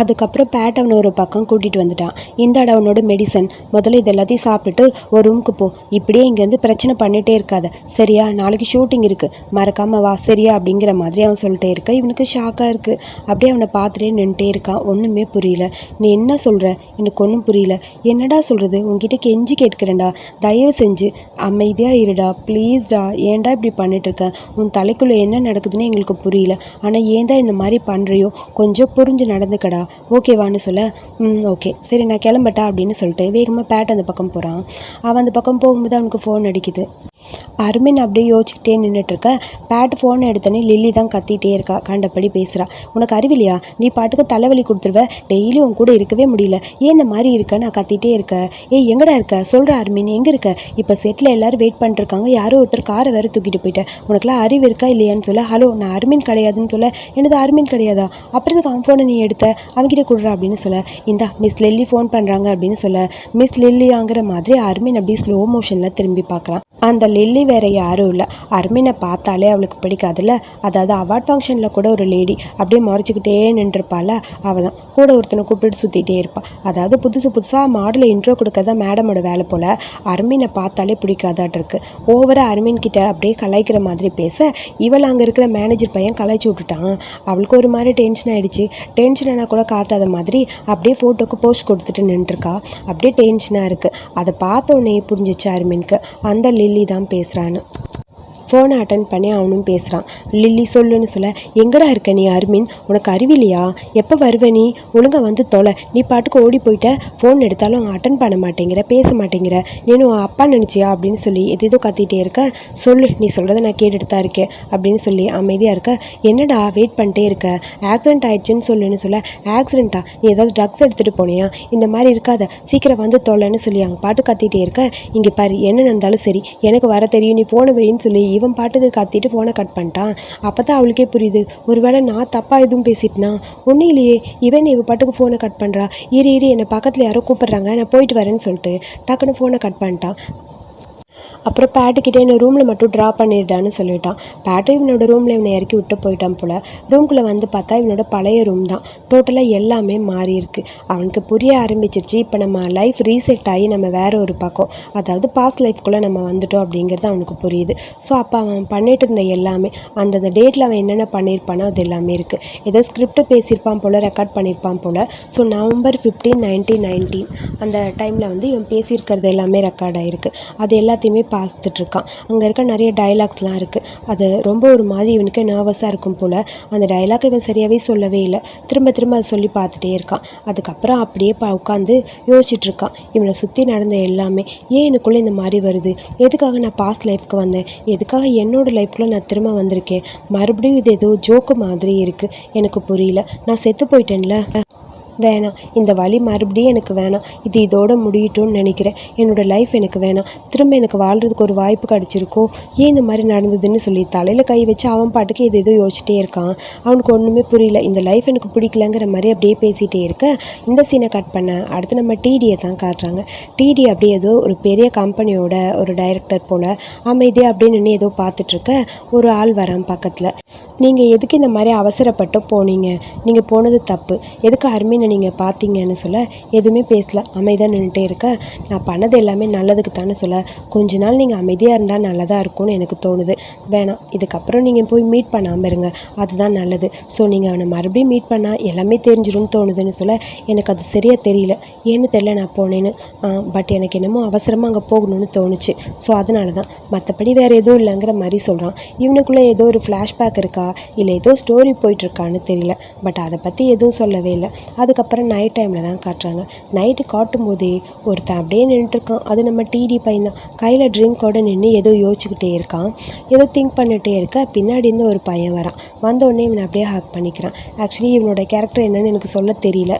அதுக்கப்புறம் பேட் அவனை ஒரு பக்கம் கூட்டிகிட்டு வந்துட்டான். இந்தாடா அவனோட மெடிசன் முதல்ல இது எல்லாத்தையும் சாப்பிட்டுட்டு ஒரு ரூமுக்கு போ. இப்படியே இங்கேருந்து பிரச்சனை பண்ணிகிட்டே இருக்காத. சரியா? நாளைக்கு ஷூட்டிங் இருக்குது மறக்காமல் வா. சரியா? அப்படிங்கிற மாதிரி அவன் சொல்லிட்டே இருக்க. இவனுக்கு ஷாக்காக இருக்குது அப்படியே அவனை பார்த்துட்டே நின்றுட்டே இருக்கான். ஒன்றுமே புரியல. நீ என்ன சொல்கிற எனக்கு ஒன்றும் புரியல. என்னடா சொல்கிறது உங்ககிட்ட கெஞ்சி கேட்குறேன்டா. தயவு செஞ்சு அமைதியாக இருடா. ப்ளீஸ்டா ஏன்டா இப்படி பண்ணிட்டு உன் தலைக்குள்ளே என்ன நடக்குதுன்னு எங்களுக்கு புரியல. ஆனால் ஏன்டா இந்த மாதிரி பண்ணுறியோ கொஞ்சம் புரிஞ்சு நடந்துக்கடா. ஓகேவான்னு சொல்ல ம் ஓகே. சரி நான் கிளம்பட்டா? அப்படின்னு சொல்லிட்டு வேகமாக பேட் அந்த பக்கம் போகிறான் அவன் அந்த பக்கம் போகும்போது அவனுக்கு ஃபோன் அடிக்குது. அருமின் அப்படியே யோசிச்சுக்கிட்டே நின்றுட்டுருக்க பேட் ஃபோன் எடுத்தோன்னே லில்லி தான் கத்திட்டே இருக்கா. கண்டபடி பேசுகிறா உனக்கு அறிவில்லையா? நீ பாட்டுக்கு தலைவலி கொடுத்துருவ. டெய்லி உன் கூட இருக்கவே முடியல. ஏன் இந்த மாதிரி இருக்க? நான் கத்திட்டே இருக்க. ஏய் எங்கடா இருக்க? சொல்கிற அருமின். எங்கே இருக்க? இப்போ செட்டில் எல்லோரும் வெயிட் பண்ணிருக்காங்க யாரோ ஒருத்தர் காரை வேறு தூக்கிட்டு போயிட்டேன் உனக்குலாம் அறிவு இருக்கா இல்லையான்னு சொல்ல ஹலோ நான் அருமின் கிடையாதுன்னு சொல்ல எனது அருமின் கிடையாதா? அப்புறம் அவன் ஃபோனை நீ எடுத்த? அவன்கிட்ட கொடுற அப்படின்னு சொல்ல. இந்தா மிஸ் லில்லி ஃபோன் பண்ணுறாங்க அப்படின்னு சொல்ல. மிஸ் லில்லியாங்கிற மாதிரி அருமின் அப்படியே ஸ்லோ மோஷனில் திரும்பி பார்க்குறான் அந்த லில்லி வேற யாரும் இல்லை. அர்மினை பார்த்தாலே அவளுக்கு பிடிக்காதுல்ல? அதாவது அவார்ட் ஃபங்க்ஷனில் கூட ஒரு லேடி அப்படியே முறைச்சிக்கிட்டே நின்றுருப்பாள் அவள் தான் கூட ஒருத்தனை கூப்பிட்டு சுற்றிட்டே இருப்பாள் அதாவது புதுசு புதுசாக மாடலை இன்ட்ரோ கொடுக்க தான் மேடமோட வேலை போல். அர்மினை பார்த்தாலே பிடிக்காதாட்டு இருக்கு. ஓவராக அர்மின் கிட்ட அப்படியே கலாய்க்கிற மாதிரி பேச இவள் அங்கே இருக்கிற மேனேஜர் பையன் கலாய்ச்சி விட்டுட்டான். அவளுக்கு ஒரு மாதிரி டென்ஷன் ஆகிடுச்சு டென்ஷன் ஆனால் கூட காட்டாத மாதிரி அப்படியே ஃபோட்டோக்கு போஸ்ட் கொடுத்துட்டு நின்றுருக்கா அப்படியே டென்ஷனாக இருக்குது அதை பார்த்த உடனே புரிஞ்சிச்சு அர்மின்க்கு. அந்த லில்லி தான். பேசுகிறான்னு ஃபோனை அட்டன் பண்ணி அவனும் பேசுகிறான் லில்லி சொல்லுன்னு சொல்ல எங்கடா இருக்க நீ அர்மின்? உனக்கு அறிவில்லையா? எப்போ வருவ நீ? ஒழுங்கா வந்து தொலை. நீ பாட்டுக்கு ஓடி போயிட்ட. ஃபோன் எடுத்தாலும் அட்டன் பண்ண மாட்டேங்கிற பேச மாட்டேங்கிற. நீனும் அப்பா நினச்சியா? அப்படின்னு சொல்லி எதேதோ எதோ கத்திட்டே இருக்க. சொல்லு நீ சொல்கிறத நான் கேட்டுட்டு தான் இருக்கேன். அப்படின்னு சொல்லி அமைதியாக இருக்க. என்னடா வெயிட் பண்ணிட்டே இருக்க? ஆக்சிடென்ட் ஆயிடுச்சுன்னு சொல்லுன்னு சொல்ல ஆக்சிடென்ட்டா நீ ஏதாவது ட்ரக்ஸ் எடுத்துகிட்டு போனியா? இந்த மாதிரி இருக்காத. சீக்கிரம் வந்து தொலைன்னு சொல்லி அவங்க பாட்டு கத்திட்டே இருக்க. இங்கே பாரு என்ன நடந்தாலும் சரி. எனக்கு வர தெரியும். நீ ஃபோனை வெயின்னு சொல்லி இவன் பாட்டுக்கு கத்திட்டு ஃபோனை கட் பண்ணிட்டான். அப்போ தான் அவளுக்கே புரியுது. ஒருவேளை நான் தப்பாக எதுவும் பேசிட்டேனா? ஒன்றும் இல்லையே. இவன் இவ பாட்டுக்கு ஃபோனை கட் பண்ணுறா இரு இரு என்னை பக்கத்தில் யாரோ கூப்பிட்றாங்க. நான் போயிட்டு வரேன்னு சொல்லிட்டு டக்குன்னு ஃபோனை கட் பண்ணிட்டான். அப்புறம் பேட்டுக்கிட்டே என்னை ரூமில் மட்டும் ட்ரா பண்ணிடுடான்னு சொல்லிட்டான். பேட்டு இவனோட ரூமில் இவனை இறக்கி விட்டு போயிட்டான் போல். ரூம்குள்ளே வந்து பார்த்தா இவனோட பழைய ரூம் தான். டோட்டலாக எல்லாமே மாறி இருக்கு. அவனுக்கு புரிய ஆரம்பிச்சிருச்சு. இப்போ நம்ம லைஃப் ரீசெட் ஆகி நம்ம வேற ஒரு பக்கம். அதாவது பாஸ்ட் லைஃப்குள்ளே நம்ம வந்துட்டோம் அப்படிங்கிறது அவனுக்கு புரியுது. ஸோ அப்போ அவன் பண்ணிட்டு இருந்த எல்லாமே அந்தந்த டேட்டில் அவன் என்னென்ன பண்ணியிருப்பானோ அது எல்லாமே இருக்குது ஏதோ ஸ்கிரிப்ட் பேசியிருப்பான் போல் ரெக்கார்ட் பண்ணியிருப்பான் போல். So November fifteen nineteen nineteen அந்த டைமில் வந்து இவன் பேசியிருக்கிறது எல்லாமே ரெக்கார்ட் ஆகிருக்கு அது எல்லாத்தையும் எல்லாத்தையுமே பார்த்துட்ருக்கான். அங்கே இருக்க நிறைய டயலாக்ஸ்லாம் இருக்குது அது ரொம்ப ஒரு மாதிரி இவனுக்கு நர்வஸாக இருக்கும் போல். அந்த டயலாக் இவன் சரியாகவே சொல்லவே இல்லை. திரும்ப திரும்ப அதை சொல்லி பார்த்துட்டே இருக்கான். அதுக்கப்புறம் அப்படியே பா உட்காந்து யோசிச்சுட்ருக்கான். இவனை சுற்றி நடந்த எல்லாமே ஏன் எனக்குள்ளே இந்த மாதிரி வருது? எதுக்காக நான் பாஸ்ட் லைஃப்க்கு வந்தேன்? எதுக்காக என்னோடய லைஃப்குள்ளே நான் திரும்ப வந்திருக்கேன்? மறுபடியும் இது ஏதோ ஜோக்கு மாதிரி இருக்குது எனக்கு புரியல. நான் செத்து போயிட்டேன்ல. வேணாம். இந்த வழி மறுபடியும் எனக்கு வேணாம். இது இதோட முடியட்டும்னு நினைக்கிறேன். என்னோடய லைஃப் எனக்கு வேணாம். திரும்ப எனக்கு வாழ்கிறதுக்கு ஒரு வாய்ப்பு கிடச்சிருக்கோ? ஏன் இந்த மாதிரி நடந்ததுன்னு சொல்லி தலையில் கை வச்சு அவன் பாட்டுக்கு எது எதோ யோசிச்சிட்டே இருக்கான். அவனுக்கு ஒன்றுமே புரியல. இந்த லைஃப் எனக்கு பிடிக்கலங்கிற மாதிரி அப்படியே பேசிகிட்டே இருக்க. இந்த சீனை கட் பண்ண அடுத்து நம்ம டிடியை தான் காட்டுறாங்க. டிடி அப்படியே ஏதோ ஒரு பெரிய கம்பெனியோட ஒரு டைரக்டர் போல் அமைதியாக அப்படியே நின்று ஏதோ பார்த்துட்ருக்க ஒரு ஆள் வரான் பக்கத்தில். நீங்கள் எதுக்கு இந்த மாதிரி அவசரப்பட்டு போனீங்க? நீங்கள் போனது தப்பு. எதுக்கு அருமையினை நீங்கள் பார்த்தீங்கன்னு சொல்ல எதுவுமே பேசல. அமைதியாக நின்றுட்டே இருக்க. நான் பண்ணது எல்லாமே நல்லதுக்கு தானே சொல்ல. கொஞ்ச நாள் நீங்கள் அமைதியாக இருந்தால் நல்லதாக இருக்கும்னு எனக்கு தோணுது. வேணாம். இதுக்கப்புறம் நீங்கள் போய் மீட் பண்ணாமல் இருங்க. அதுதான் நல்லது. ஸோ நீங்கள் அவனை மறுபடியும் மீட் பண்ணால் எல்லாமே தெரிஞ்சிடும்னு தோணுதுன்னு சொல்ல எனக்கு அது சரியாக தெரியல. ஏன்னு தெரியல நான் போனேன்னு. பட் எனக்கு என்னமோ அவசரமாக அங்கே போகணும்னு தோணுச்சு. ஸோ அதனால தான் மற்றபடி வேறு எதுவும் இல்லைங்கிற மாதிரி சொல்கிறான் இவனுக்குள்ளே ஏதோ ஒரு ஃப்ளாஷ்பேக் இருக்கா? இல்லை ஏதோ ஸ்டோரி போயிட்டுருக்கான்னு தெரியல. பட் அதை பற்றி எதுவும் சொல்லவே இல்லை. அதுக்கப்புறம் நைட் டைமில் தான் காட்டுறாங்க. நைட்டு காட்டும் போதே ஒருத்தன் அப்படியே நின்றுட்டுருக்கான் அது நம்ம டிடி பையன் தான் கையில் ட்ரிங்கோட நின்று ஏதோ யோசிச்சுக்கிட்டே இருக்கான். ஏதோ திங்க் பண்ணிகிட்டே இருக்க. பின்னாடி இருந்து ஒரு பையன் வரான். வந்த உடனே இவனை அப்படியே ஹக் பண்ணிக்கிறான். ஆக்சுவலி இவனோட கேரக்டர் என்னன்னு எனக்கு சொல்ல தெரியல.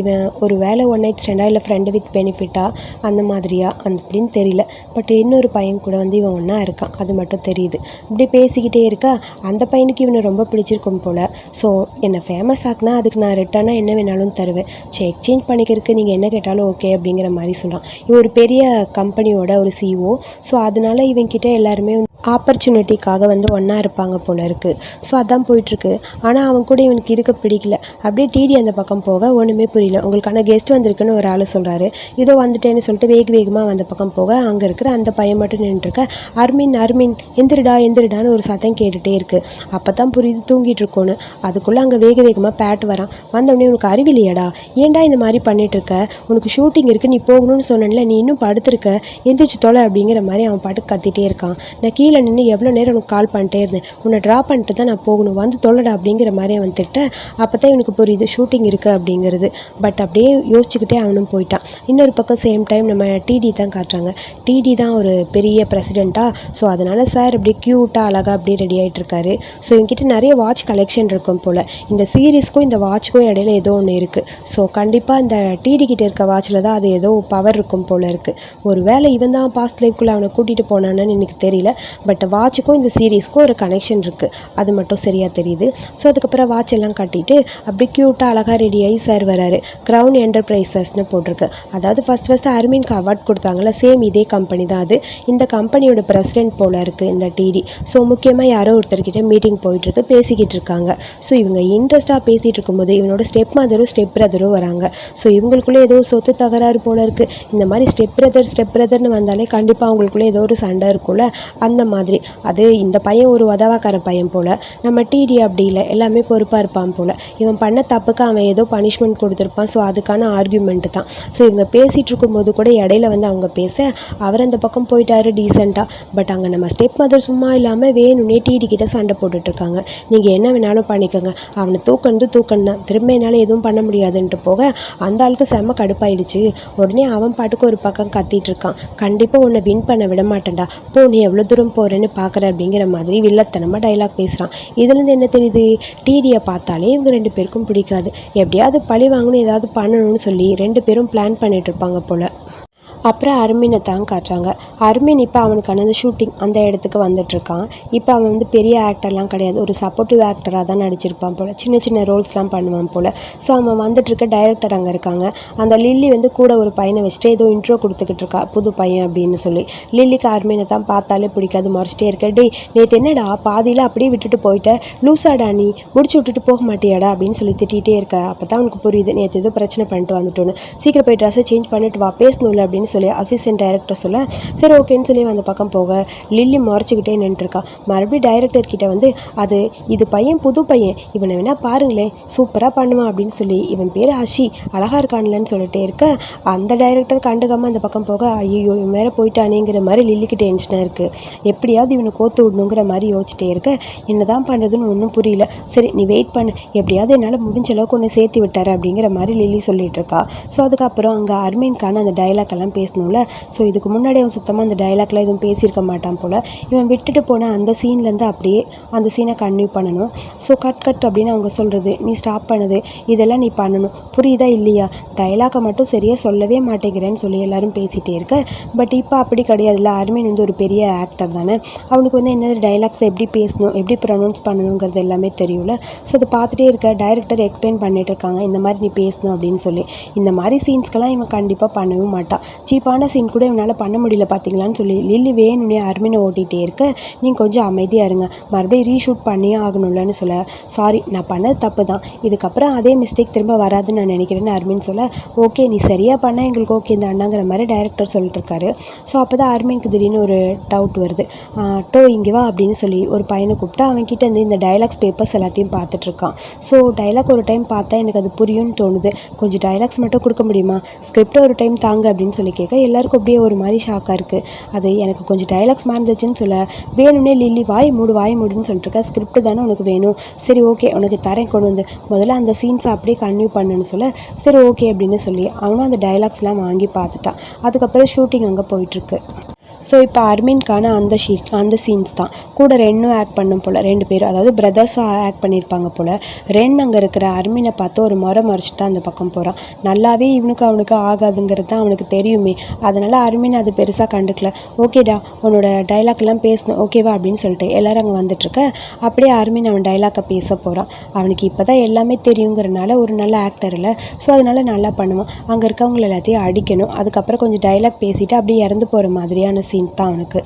இவன் ஒரு வேலை ஒன் நைட் ஸ்டாண்டா இல்லை ஃப்ரெண்டு வித் பெனிஃபிட்டா அந்த மாதிரியா? அந்த அப்படின்னு தெரியல. பட் இன்னொரு பையன் கூட வந்து இவன் ஒன்றா இருக்கான். அது மட்டும் தெரியுது. இப்படி பேசிக்கிட்டே இருக்க. அந்த பையனுக்கு இவன் ரொம்ப பிடிச்சிருக்கும் போல். ஸோ என்னை ஃபேமஸ் ஆக்குனா அதுக்கு நான் ரிட்டர்னாக என்ன வேணாலும் தருவேன். சரி எக்ஸ்சேஞ்ச் பண்ணிக்கிறதுக்கு நீங்கள் என்ன கேட்டாலும் ஓகே அப்படிங்கிற மாதிரி சொல்கிறான் இவன் ஒரு பெரிய கம்பெனியோட ஒரு சிஓ ஸோ அதனால இவன்கிட்ட எல்லாருமே ஆப்பர்ச்சுனிட்டிக்காக வந்து ஒன்றா இருப்பாங்க போல இருக்குது ஸோ அதான் போயிட்டுருக்கு. ஆனால் அவன் கூட இவனுக்கு இருக்க பிடிக்கல. அப்படியே டிடி அந்த பக்கம் போக ஒன்றுமே புரியல. உங்களுக்கான கெஸ்ட் வந்திருக்குன்னு ஒரு ஆள் சொல்கிறாரு இதோ வந்துட்டேன்னு சொல்லிட்டு வேக வேகமாக அந்த பக்கம் போக அங்கே இருக்கிற அந்த பையன் மட்டும் நின்றுருக்க அர்மின் அர்மின் எந்திரிடா எந்திரிடான்னு ஒரு சத்தம் கேட்டுகிட்டே இருக்குது அப்போ தான் புரியுது தூங்கிட்டு இருக்கோன்னு அதுக்குள்ளே அங்கே வேக வேகமாக பேட் வரான். வந்தோடனே உனக்கு அறிவில்லையாடா ஏன்டா இந்த மாதிரி பண்ணிகிட்ருக்க இருக்க உனக்கு ஷூட்டிங் இருக்குது நீ போகணும்னு சொன்னேன்ல நீ இன்னும் படுத்திருக்க? எந்திரிச்சு தொலை அப்படிங்கிற மாதிரி அவன் பாட்டுக்கு கத்திட்டே இருக்கான். நான் கீழே நின்று எவ்வளோ நேரம் உனக்கு கால் பண்ணிட்டே இருந்தேன். உன்னை ட்ரா பண்ணிட்டு தான் நான் போகணும். வந்து தொல்லடா அப்படிங்கிற மாதிரி அவன் திட்ட அப்போ தான் இவனுக்கு புரியுது ஷூட்டிங் இருக்குது அப்படிங்கிறது. பட் அப்படியே யோசிச்சுக்கிட்டே அவனும் போயிட்டான். இன்னொரு பக்கம் சேம் டைம் நம்ம டிடி தான் காட்டுறாங்க. டிடி தான் ஒரு பெரிய பிரசிடெண்ட்டாக ஸோ அதனால் சார் அப்படியே க்யூட்டாக அழகாக அப்படியே ரெடி ஆகிட்டு இருக்காரு ஸோ இவங்ககிட்ட நிறைய வாட்ச் கலெக்ஷன் இருக்கும் போல். இந்த சீரீஸ்க்கும் இந்த வாட்ச்க்கும் இடையில ஏதோ ஒன்று இருக்குது ஸோ கண்டிப்பாக இந்த டிடி கிட்ட இருக்க வாட்சில் தான் அது ஏதோ பவர் இருக்கும் போல் இருக்குது ஒரு வேளை இவன் தான் பாஸ்ட் லைஃப்குள்ளே அவனை கூட்டிகிட்டு போனான்னு எனக்கு தெரியல. பட் வாட்சுக்கும் இந்த சீரீஸ்க்கும் ஒரு கனெக்ஷன் இருக்குது அது மட்டும் சரியாக தெரியுது. ஸோ அதுக்கப்புறம் வாட்ச் எல்லாம் கட்டிட்டு அப்படி க்யூட்டாக அழகாக ரெடி ஆகி சார் வராரு. க்ரௌன் என்டர்பிரைசஸ்னு போட்டிருக்கு. அதாவது ஃபஸ்ட் ஃபஸ்ட்டு அர்மின்க்கு அவார்ட் கொடுத்தாங்கல்ல சேம் இதே கம்பெனி தான் அது. இந்த கம்பெனியோட பிரசிடென்ட் போல் இருக்குது இந்த டிடி ஸோ முக்கியமாக யாரோ ஒருத்தர்கிட்ட மீட்டிங் போயிட்டு போயிட்டுருக்கு பேசிக்கிட்டு இருக்காங்க. ஸோ இவங்க இன்ட்ரெஸ்ட்டாக பேசிகிட்டு இருக்கும்போது இவனோட ஸ்டெப் மதரும் ஸ்டெப் பிரதரும் வராங்க. ஸோ இவங்களுக்குள்ளே ஏதோ சொத்து தகராறு போல இருக்குது இந்த மாதிரி ஸ்டெப் பிரதர் ஸ்டெப் பிரதர்னு வந்தாலே கண்டிப்பாக அவங்களுக்குள்ளே ஏதோ ஒரு சண்டை இருக்கும்ல? அந்த மாதிரி. அது இந்த பையன் ஒரு உதவாக்கார பையன் போல். நம்ம டிடி அப்படி இல்லை. எல்லாமே பொறுப்பாக இருப்பான் போல். இவன் பண்ண தப்புக்கு அவன் ஏதோ பனிஷ்மெண்ட் கொடுத்துருப்பான். ஸோ அதுக்கான ஆர்கியூமெண்ட்டு தான். ஸோ இவங்க பேசிகிட்டு இருக்கும்போது கூட இடையில வந்து அவங்க பேச அவர் அந்த பக்கம் போயிட்டாரு டீசெண்டாக பட் அங்கே நம்ம ஸ்டெப் மதர் சும்மா இல்லாமல் வேணும்னே டிடி கிட்ட சண்டை போட்டுட்ருக்காங்க நீங்கள் என்ன வேணாலும் பண்ணிக்கோங்க. அவனை தூக்கந்து தூக்கன் தான் திரும்ப என்னால் எதுவும் பண்ண முடியாதுன்ட்டு போக அந்த ஆளுக்கு செம கடுப்பாயிடுச்சு. உடனே அவன் பாட்டுக்கு ஒரு பக்கம் கத்திட்டு இருக்கான் கண்டிப்பாக உன்னை வின் பண்ண விட மாட்டேன்டா. போ நீ எவ்வளோ தூரம் போகிறேன்னு பார்க்குற அப்படிங்கிற மாதிரி வில்லத்தனமாக டைலாக் பேசுகிறான் இதுலேருந்து என்ன தெரியுது? டிடியை பார்த்தாலே இவங்க ரெண்டு பேருக்கும் பிடிக்காது. எப்படியாவது பழி வாங்கணும் ஏதாவது பண்ணணும்னு சொல்லி ரெண்டு பேரும் பிளான் பண்ணிகிட்டு இருப்பாங்க போல். அப்புறம் அருமினை தான் காட்டுறாங்க. அருமின் இப்போ அவனுக்கான அந்த ஷூட்டிங் அந்த இடத்துக்கு வந்துட்டுருக்கான். இப்போ அவன் வந்து பெரிய ஆக்டர்லாம் கிடையாது. ஒரு சப்போர்ட்டிவ் ஆக்டராக தான் நடிச்சிருப்பான் போல். சின்ன சின்ன ரோல்ஸ்லாம் பண்ணுவான் போல். ஸோ அவன் வந்துட்டுருக்க டைரக்டர் அங்கே இருக்காங்க. அந்த லில்லி வந்து கூட ஒரு பையனை வச்சுட்டு ஏதோ இன்ட்ரோ கொடுத்துக்கிட்டு இருக்கா. புது பையன் அப்படின்னு சொல்லி. லில்லிக்கு அருமினை தான் பார்த்தாலே பிடிக்காது. மறைச்சிட்டே இருக்க டே நேற்று என்னடா? பாதியில் அப்படியே விட்டுட்டு போயிட்ட. லூசாடா நீ? முடிச்சு விட்டுட்டு போக மாட்டியாடா? அப்படின்னு சொல்லி திட்டிகிட்டே இருக்க. அப்போ தான் அவனுக்கு புரியுது நேற்று ஏதோ பிரச்சனை பண்ணிட்டு வந்துட்டோன்னு. சீக்கிரம் போய் ட்ரெஸ்ஸை சேஞ்ச் பண்ணிட்டு வா. பேசணும்ல அப்படின்னு சொல்லி அசிஸ்டன்ட் டைரக்டர் சொல்ல சரி ஓகேன்னு சொல்லி அந்த பக்கம் போக லில்லி முறைச்சிக்கிட்டே நின்றுருக்கா. மறுபடியும் டைரக்டர் கிட்ட வந்து அது இது பையன் புது பையன். இவனை வேணால் பாருங்களேன். சூப்பராக பண்ணுவான் அப்படின்னு சொல்லி இவன் பேர் அஷி. அழகா இருக்கான்லன்னு சொல்லிட்டே இருக்க. அந்த டைரக்டர் கண்டுக்காமல் அந்த பக்கம் போக ஐயோ இவன் மேலே போயிட்டானேங்கிற மாதிரி லில்லிக்கு டென்ஷனாக இருக்குது எப்படியாவது இவனை கோத்து விடணுங்கிற மாதிரி யோசிச்சிட்டே இருக்க. என்ன தான் பண்ணுறதுன்னு ஒன்றும் புரியல. சரி நீ வெயிட் பண்ணு. எப்படியாவது என்னால் முடிஞ்ச அளவுக்கு ஒன்று சேர்த்து விட்டாரு அப்படிங்கிற மாதிரி லில்லி சொல்லிட்டு இருக்கா. ஸோ அதுக்கப்புறம் அங்கே அர்மீன்கான அந்த டைலாக் எல்லாம் பேசணும்ல. ஸோ இதுக்கு முன்னாடி அவன் சுத்தமாக அந்த டைலாக்லாம் எதுவும் பேசியிருக்க மாட்டான் போல். இவன் விட்டுட்டு போன அந்த சீன்லேருந்து அப்படியே அந்த சீனை கன்டினியூ பண்ணணும். ஸோ கட் கட் அப்படின்னு அவங்க சொல்கிறது நீ ஸ்டாப் பண்ணுது. இதெல்லாம் நீ பண்ணணும். புரியுதா இல்லையா? டைலாக்கை மட்டும் சரியாக சொல்லவே மாட்டேங்கிறேன்னு சொல்லி எல்லாரும் பேசிகிட்டே இருக்க. பட் இப்போ அப்படி கிடையாதுல்ல அருமின் வந்து ஒரு பெரிய ஆக்டர் தானே. அவனுக்கு வந்து என்ன டைலாக்ஸ் எப்படி பேசணும் எப்படி ப்ரொனவுன்ஸ் பண்ணணுங்கிறது எல்லாமே தெரியும்ல. ஸோ அதை பார்த்துட்டே இருக்க. டைரக்டர் எக்ஸ்பிளைன் பண்ணிட்டு இருக்காங்க. இந்த மாதிரி நீ பேசணும் அப்படின்னு சொல்லி. இந்த மாதிரி சீன்ஸ்க்கெல்லாம் இவன் கண்டிப்பாக பண்ணவும் மாட்டான். சீப்பான சீன் கூட இவனால் பண்ண முடியல பார்த்தீங்களான்னு சொல்லி லில்லி வேணும்னே அர்மினை ஓட்டிகிட்டே இருக்க. நீங்கள் கொஞ்சம் அமைதியாக இருங்க. மறுபடியும் ரீஷூட் பண்ணியே ஆகணும்லன்னு சொல்ல சாரி நான் பண்ணது தப்பு தான். இதுக்கப்புறம் அதே மிஸ்டேக் திரும்ப வராதுன்னு நான் நினைக்கிறேன்னு அர்மின் சொல்ல ஓகே நீ சரியாக பண்ணால் எங்களுக்கு ஓகே இந்த அண்ணாங்கிற மாதிரி டைரக்டர் சொல்லிட்டுருக்காரு ஸோ அப்போ தான் அர்மினுக்கு திடீர்னு ஒரு டவுட் வருது. டோ இங்கே வா அப்படின்னு சொல்லி ஒரு பையனை கூப்பிட்டு அவன் கிட்ட இருந்து இந்த டைலாக்ஸ் பேப்பர்ஸ் எல்லாத்தையும் பார்த்துட்ருக்கான் ஸோ டைலாக் ஒரு டைம் பார்த்தா எனக்கு அது புரியும்னு தோணுது. கொஞ்சம் டைலாக்ஸ் மட்டும் கொடுக்க முடியுமா? ஸ்கிரிப்ட் ஒரு டைம் தாங்க அப்படின்னு சொல்லி கேட்க எல்லாருக்கும் அப்படியே ஒரு மாதிரி ஷாக்காக இருக்குது அது எனக்கு கொஞ்சம் டைலாக்ஸ் மறந்துச்சுன்னு சொல்ல வேணும்னே லில்லி வாய் மூடு வாய் மூடுன்னு சொல்லிட்டுருக்கா. ஸ்கிரிப்ட் தானே உனக்கு வேணும். சரி ஓகே உனக்கு தரேன் கொண்டு வந்து. முதல்ல அந்த சீன்ஸை அப்படியே கன்டினியூ பண்ணுன்னு சொல்ல சரி ஓகே அப்படின்னு சொல்லி அவனும் அந்த டைலாக்ஸ்லாம் வாங்கி பார்த்துட்டான். அதுக்கப்புறம் ஷூட்டிங் அங்கே போயிட்டுருக்கு. ஸோ இப்போ அர்மின்கான அந்த ஷீட் அந்த சீன்ஸ் தான். கூட ரெண்டும் ஆக்ட் பண்ணும் போல் ரெண்டு பேரும். அதாவது பிரதர்ஸாக ஆக்ட் பண்ணியிருப்பாங்க போல். ரென் அங்கே இருக்கிற அர்மினை பார்த்து ஒரு முறை மறைச்சிட்டு தான் அந்த பக்கம் போகிறான் நல்லாவே இவனுக்கு அவனுக்கு ஆகாதுங்கிறது தான் அவனுக்கு தெரியுமே. அதனால் அர்மின் அது பெருசாக கண்டுக்கல. ஓகேடா உன்னோட டைலாக்லாம் பேசணும். ஓகேவா அப்படின்னு சொல்லிட்டு எல்லோரும் அங்கே வந்துட்டுருக்க. அப்படியே அர்மின் அவன் டைலாக்கை பேச போகிறான் அவனுக்கு இப்போ தான் எல்லாமே தெரியுங்கிறனால ஒரு நல்ல ஆக்டர் இல்லை. ஸோ அதனால் நல்லா பண்ணுவான். அங்கே இருக்கவங்களை எல்லாத்தையும் அடிக்கணும். அதுக்கப்புறம் கொஞ்சம் டைலாக் பேசிட்டு அப்படியே இறந்து போகிற மாதிரியான சீன் தான் அவனுக்கு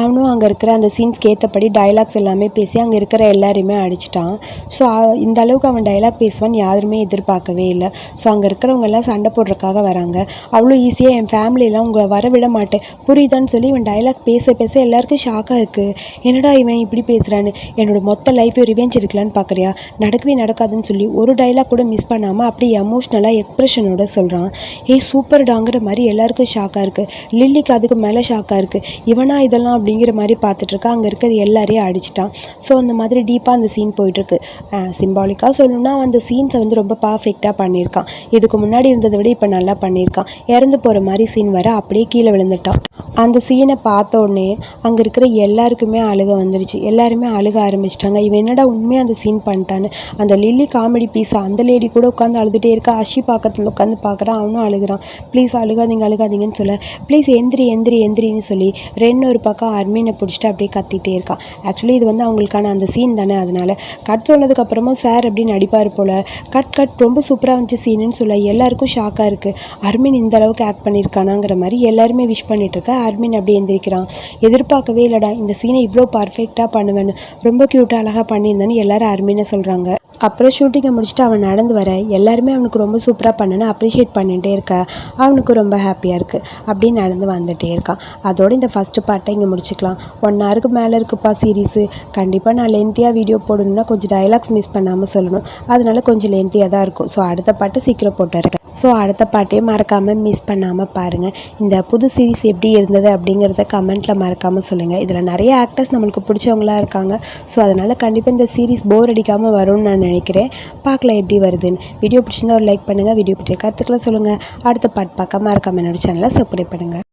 அவனும் அங்கே இருக்கிற அந்த சீன்ஸ்க்கு ஏற்றபடி டைலாக்ஸ் எல்லாமே பேசி அங்கே இருக்கிற எல்லாரையுமே அடிச்சிட்டான். ஸோ இந்த அளவுக்கு அவன் டைலாக் பேசுவான்னு யாருமே எதிர்பார்க்கவே இல்லை. ஸோ அங்கே இருக்கிறவங்க எல்லாம் சண்டை போடுறதுக்காக வராங்க. அவ்வளோ ஈஸியாக என் ஃபேமிலியெலாம் உங்களை வர விட மாட்டேன். புரியுதான்னு சொல்லி இவன் டைலாக் பேச பேச எல்லாருக்கும் ஷாக்காக இருக்குது என்னடா இவன் இப்படி பேசுகிறான்னு என்னோட மொத்த லைஃப் ரிவெஞ்ச் இருக்கலான்னு பார்க்குறியா நடக்கவே நடக்காதுன்னு சொல்லி ஒரு டைலாக் கூட மிஸ் பண்ணாமல் அப்படியே எமோஷ்னலாக எக்ஸ்ப்ரெஷனோட சொல்கிறான் ஏய் சூப்பர்டாங்கிற மாதிரி எல்லாருக்கும் ஷாக்காக இருக்குது லில்லிக்கு அதுக்கு மேலே ஷாக்காக இருக்குது இவனா இதெல்லாம் அப்படிங்கிற மாதிரி பார்த்துட்ருக்கா. அங்கே இருக்கிற எல்லாரையும் அடிச்சிட்டான். ஸோ அந்த மாதிரி டீப்பாக அந்த சீன் போயிட்டுருக்கு சிம்பாலிக்காக சொல்லணும்னா அந்த சீன்ஸை வந்து ரொம்ப பர்ஃபெக்டாக பண்ணியிருக்கான். இதுக்கு முன்னாடி இருந்ததை விட இப்போ நல்லா பண்ணியிருக்கான். இறந்து போகிற மாதிரி சீன் வர அப்படியே கீழே விழுந்துட்டான். அந்த சீனை பார்த்த உடனே அங்கே இருக்கிற எல்லாருக்குமே அழுக வந்துருச்சு. எல்லாருமே அழுக ஆரம்பிச்சிட்டாங்க. இவன் என்னடா உண்மையாக அந்த சீன் பண்ணிட்டான்னு. அந்த லில்லி காமெடி பீஸா அந்த லேடி கூட உட்காந்து அழுதுகிட்டே இருக்கா. அஷி பக்கத்தில் உட்காந்து பார்க்குறான். அவனும் அழுகிறான். ப்ளீஸ் அழுகாதீங்க அழுகாதீங்கன்னு சொல்ல. ப்ளீஸ் எந்திரி எந்திரி எந்திரின்னு சொல்லி ரெண்டு ஒரு பக்கம் அர்மீனை பிடிச்சிட்டு அப்படியே கத்திட்டே இருக்கான். ஆக்சுவலி இது வந்து அவங்களுக்கான அந்த சீன் தானே. அதனால் கட் சொன்னதுக்கப்புறமும் சார் அப்படின்னு நடிப்பார் போல். கட் கட் ரொம்ப சூப்பராக வந்துச்சு சீனுன்னு சொல்ல. எல்லாருக்கும் ஷாக்காக இருக்குது அர்மின் இந்த அளவுக்கு ஆக்ட் பண்ணியிருக்கானாங்கிற மாதிரி எல்லாருமே விஷ் பண்ணிகிட்டு இருக்க. அர்மின் அப்படியே எந்திரிக்கிறான். எதிர்பார்க்கவே இல்லைடா இந்த சீனை இவ்வளோ பர்ஃபெக்டாக பண்ணுவேன்னு. ரொம்ப க்யூட்டாக அழகாக பண்ணியிருந்தேன்னு எல்லாரும் அர்மினை சொல்கிறாங்க அப்புறம் ஷூட்டிங்கை முடிச்சுட்டு அவன் நடந்து வர எல்லாருமே அவனுக்கு ரொம்ப சூப்பராக பண்ணுன்னு அப்ரிஷியேட் பண்ணிகிட்டே இருக்க. அவனுக்கு ரொம்ப ஹாப்பியாக இருக்குது அப்படின்னு நடந்து வந்துகிட்டே இருக்கான். அதோட இந்த ஃபஸ்ட்டு பார்ட்டை இங்கே முடிச்சுக்கலாம். ஒன் ஹவருக்கு மேலே இருக்குப்பா சீரீஸு கண்டிப்பாக நான் லென்த்தியாக வீடியோ போடணும்னா கொஞ்சம் டைலாக்ஸ் மிஸ் பண்ணாமல் சொல்லணும். அதனால கொஞ்சம் லென்த்தியாக தான் இருக்கும். ஸோ அடுத்த பாட்டு சீக்கிரம் போட்டுருக்கேன் ஸோ அடுத்த பாட்டையும் மறக்காமல் மிஸ் பண்ணாமல் பாருங்கள் இந்த புது சீரிஸ் எப்படி இருந்தது அப்படிங்கிறத கமெண்ட்டில் மறக்காமல் சொல்லுங்கள் இதில் நிறைய ஆக்டர்ஸ் நம்மளுக்கு பிடிச்சவங்களா இருக்காங்க. ஸோ அதனால் கண்டிப்பாக இந்த சீரிஸ் போர் அடிக்காமல் வரும்னு நான் நினைக்கிறேன். பார்க்கலாம் எப்படி வருதுன்னு. வீடியோ பிடிச்சிருந்தா ஒரு லைக் பண்ணுங்கள் வீடியோ பிடிச்ச கருத்துக்களை சொல்லுங்கள் அடுத்த பாட்டு பார்க்க மறக்காமல் என்னோடய சேனலை சப்ஸ்கிரைப் பண்ணுங்கள்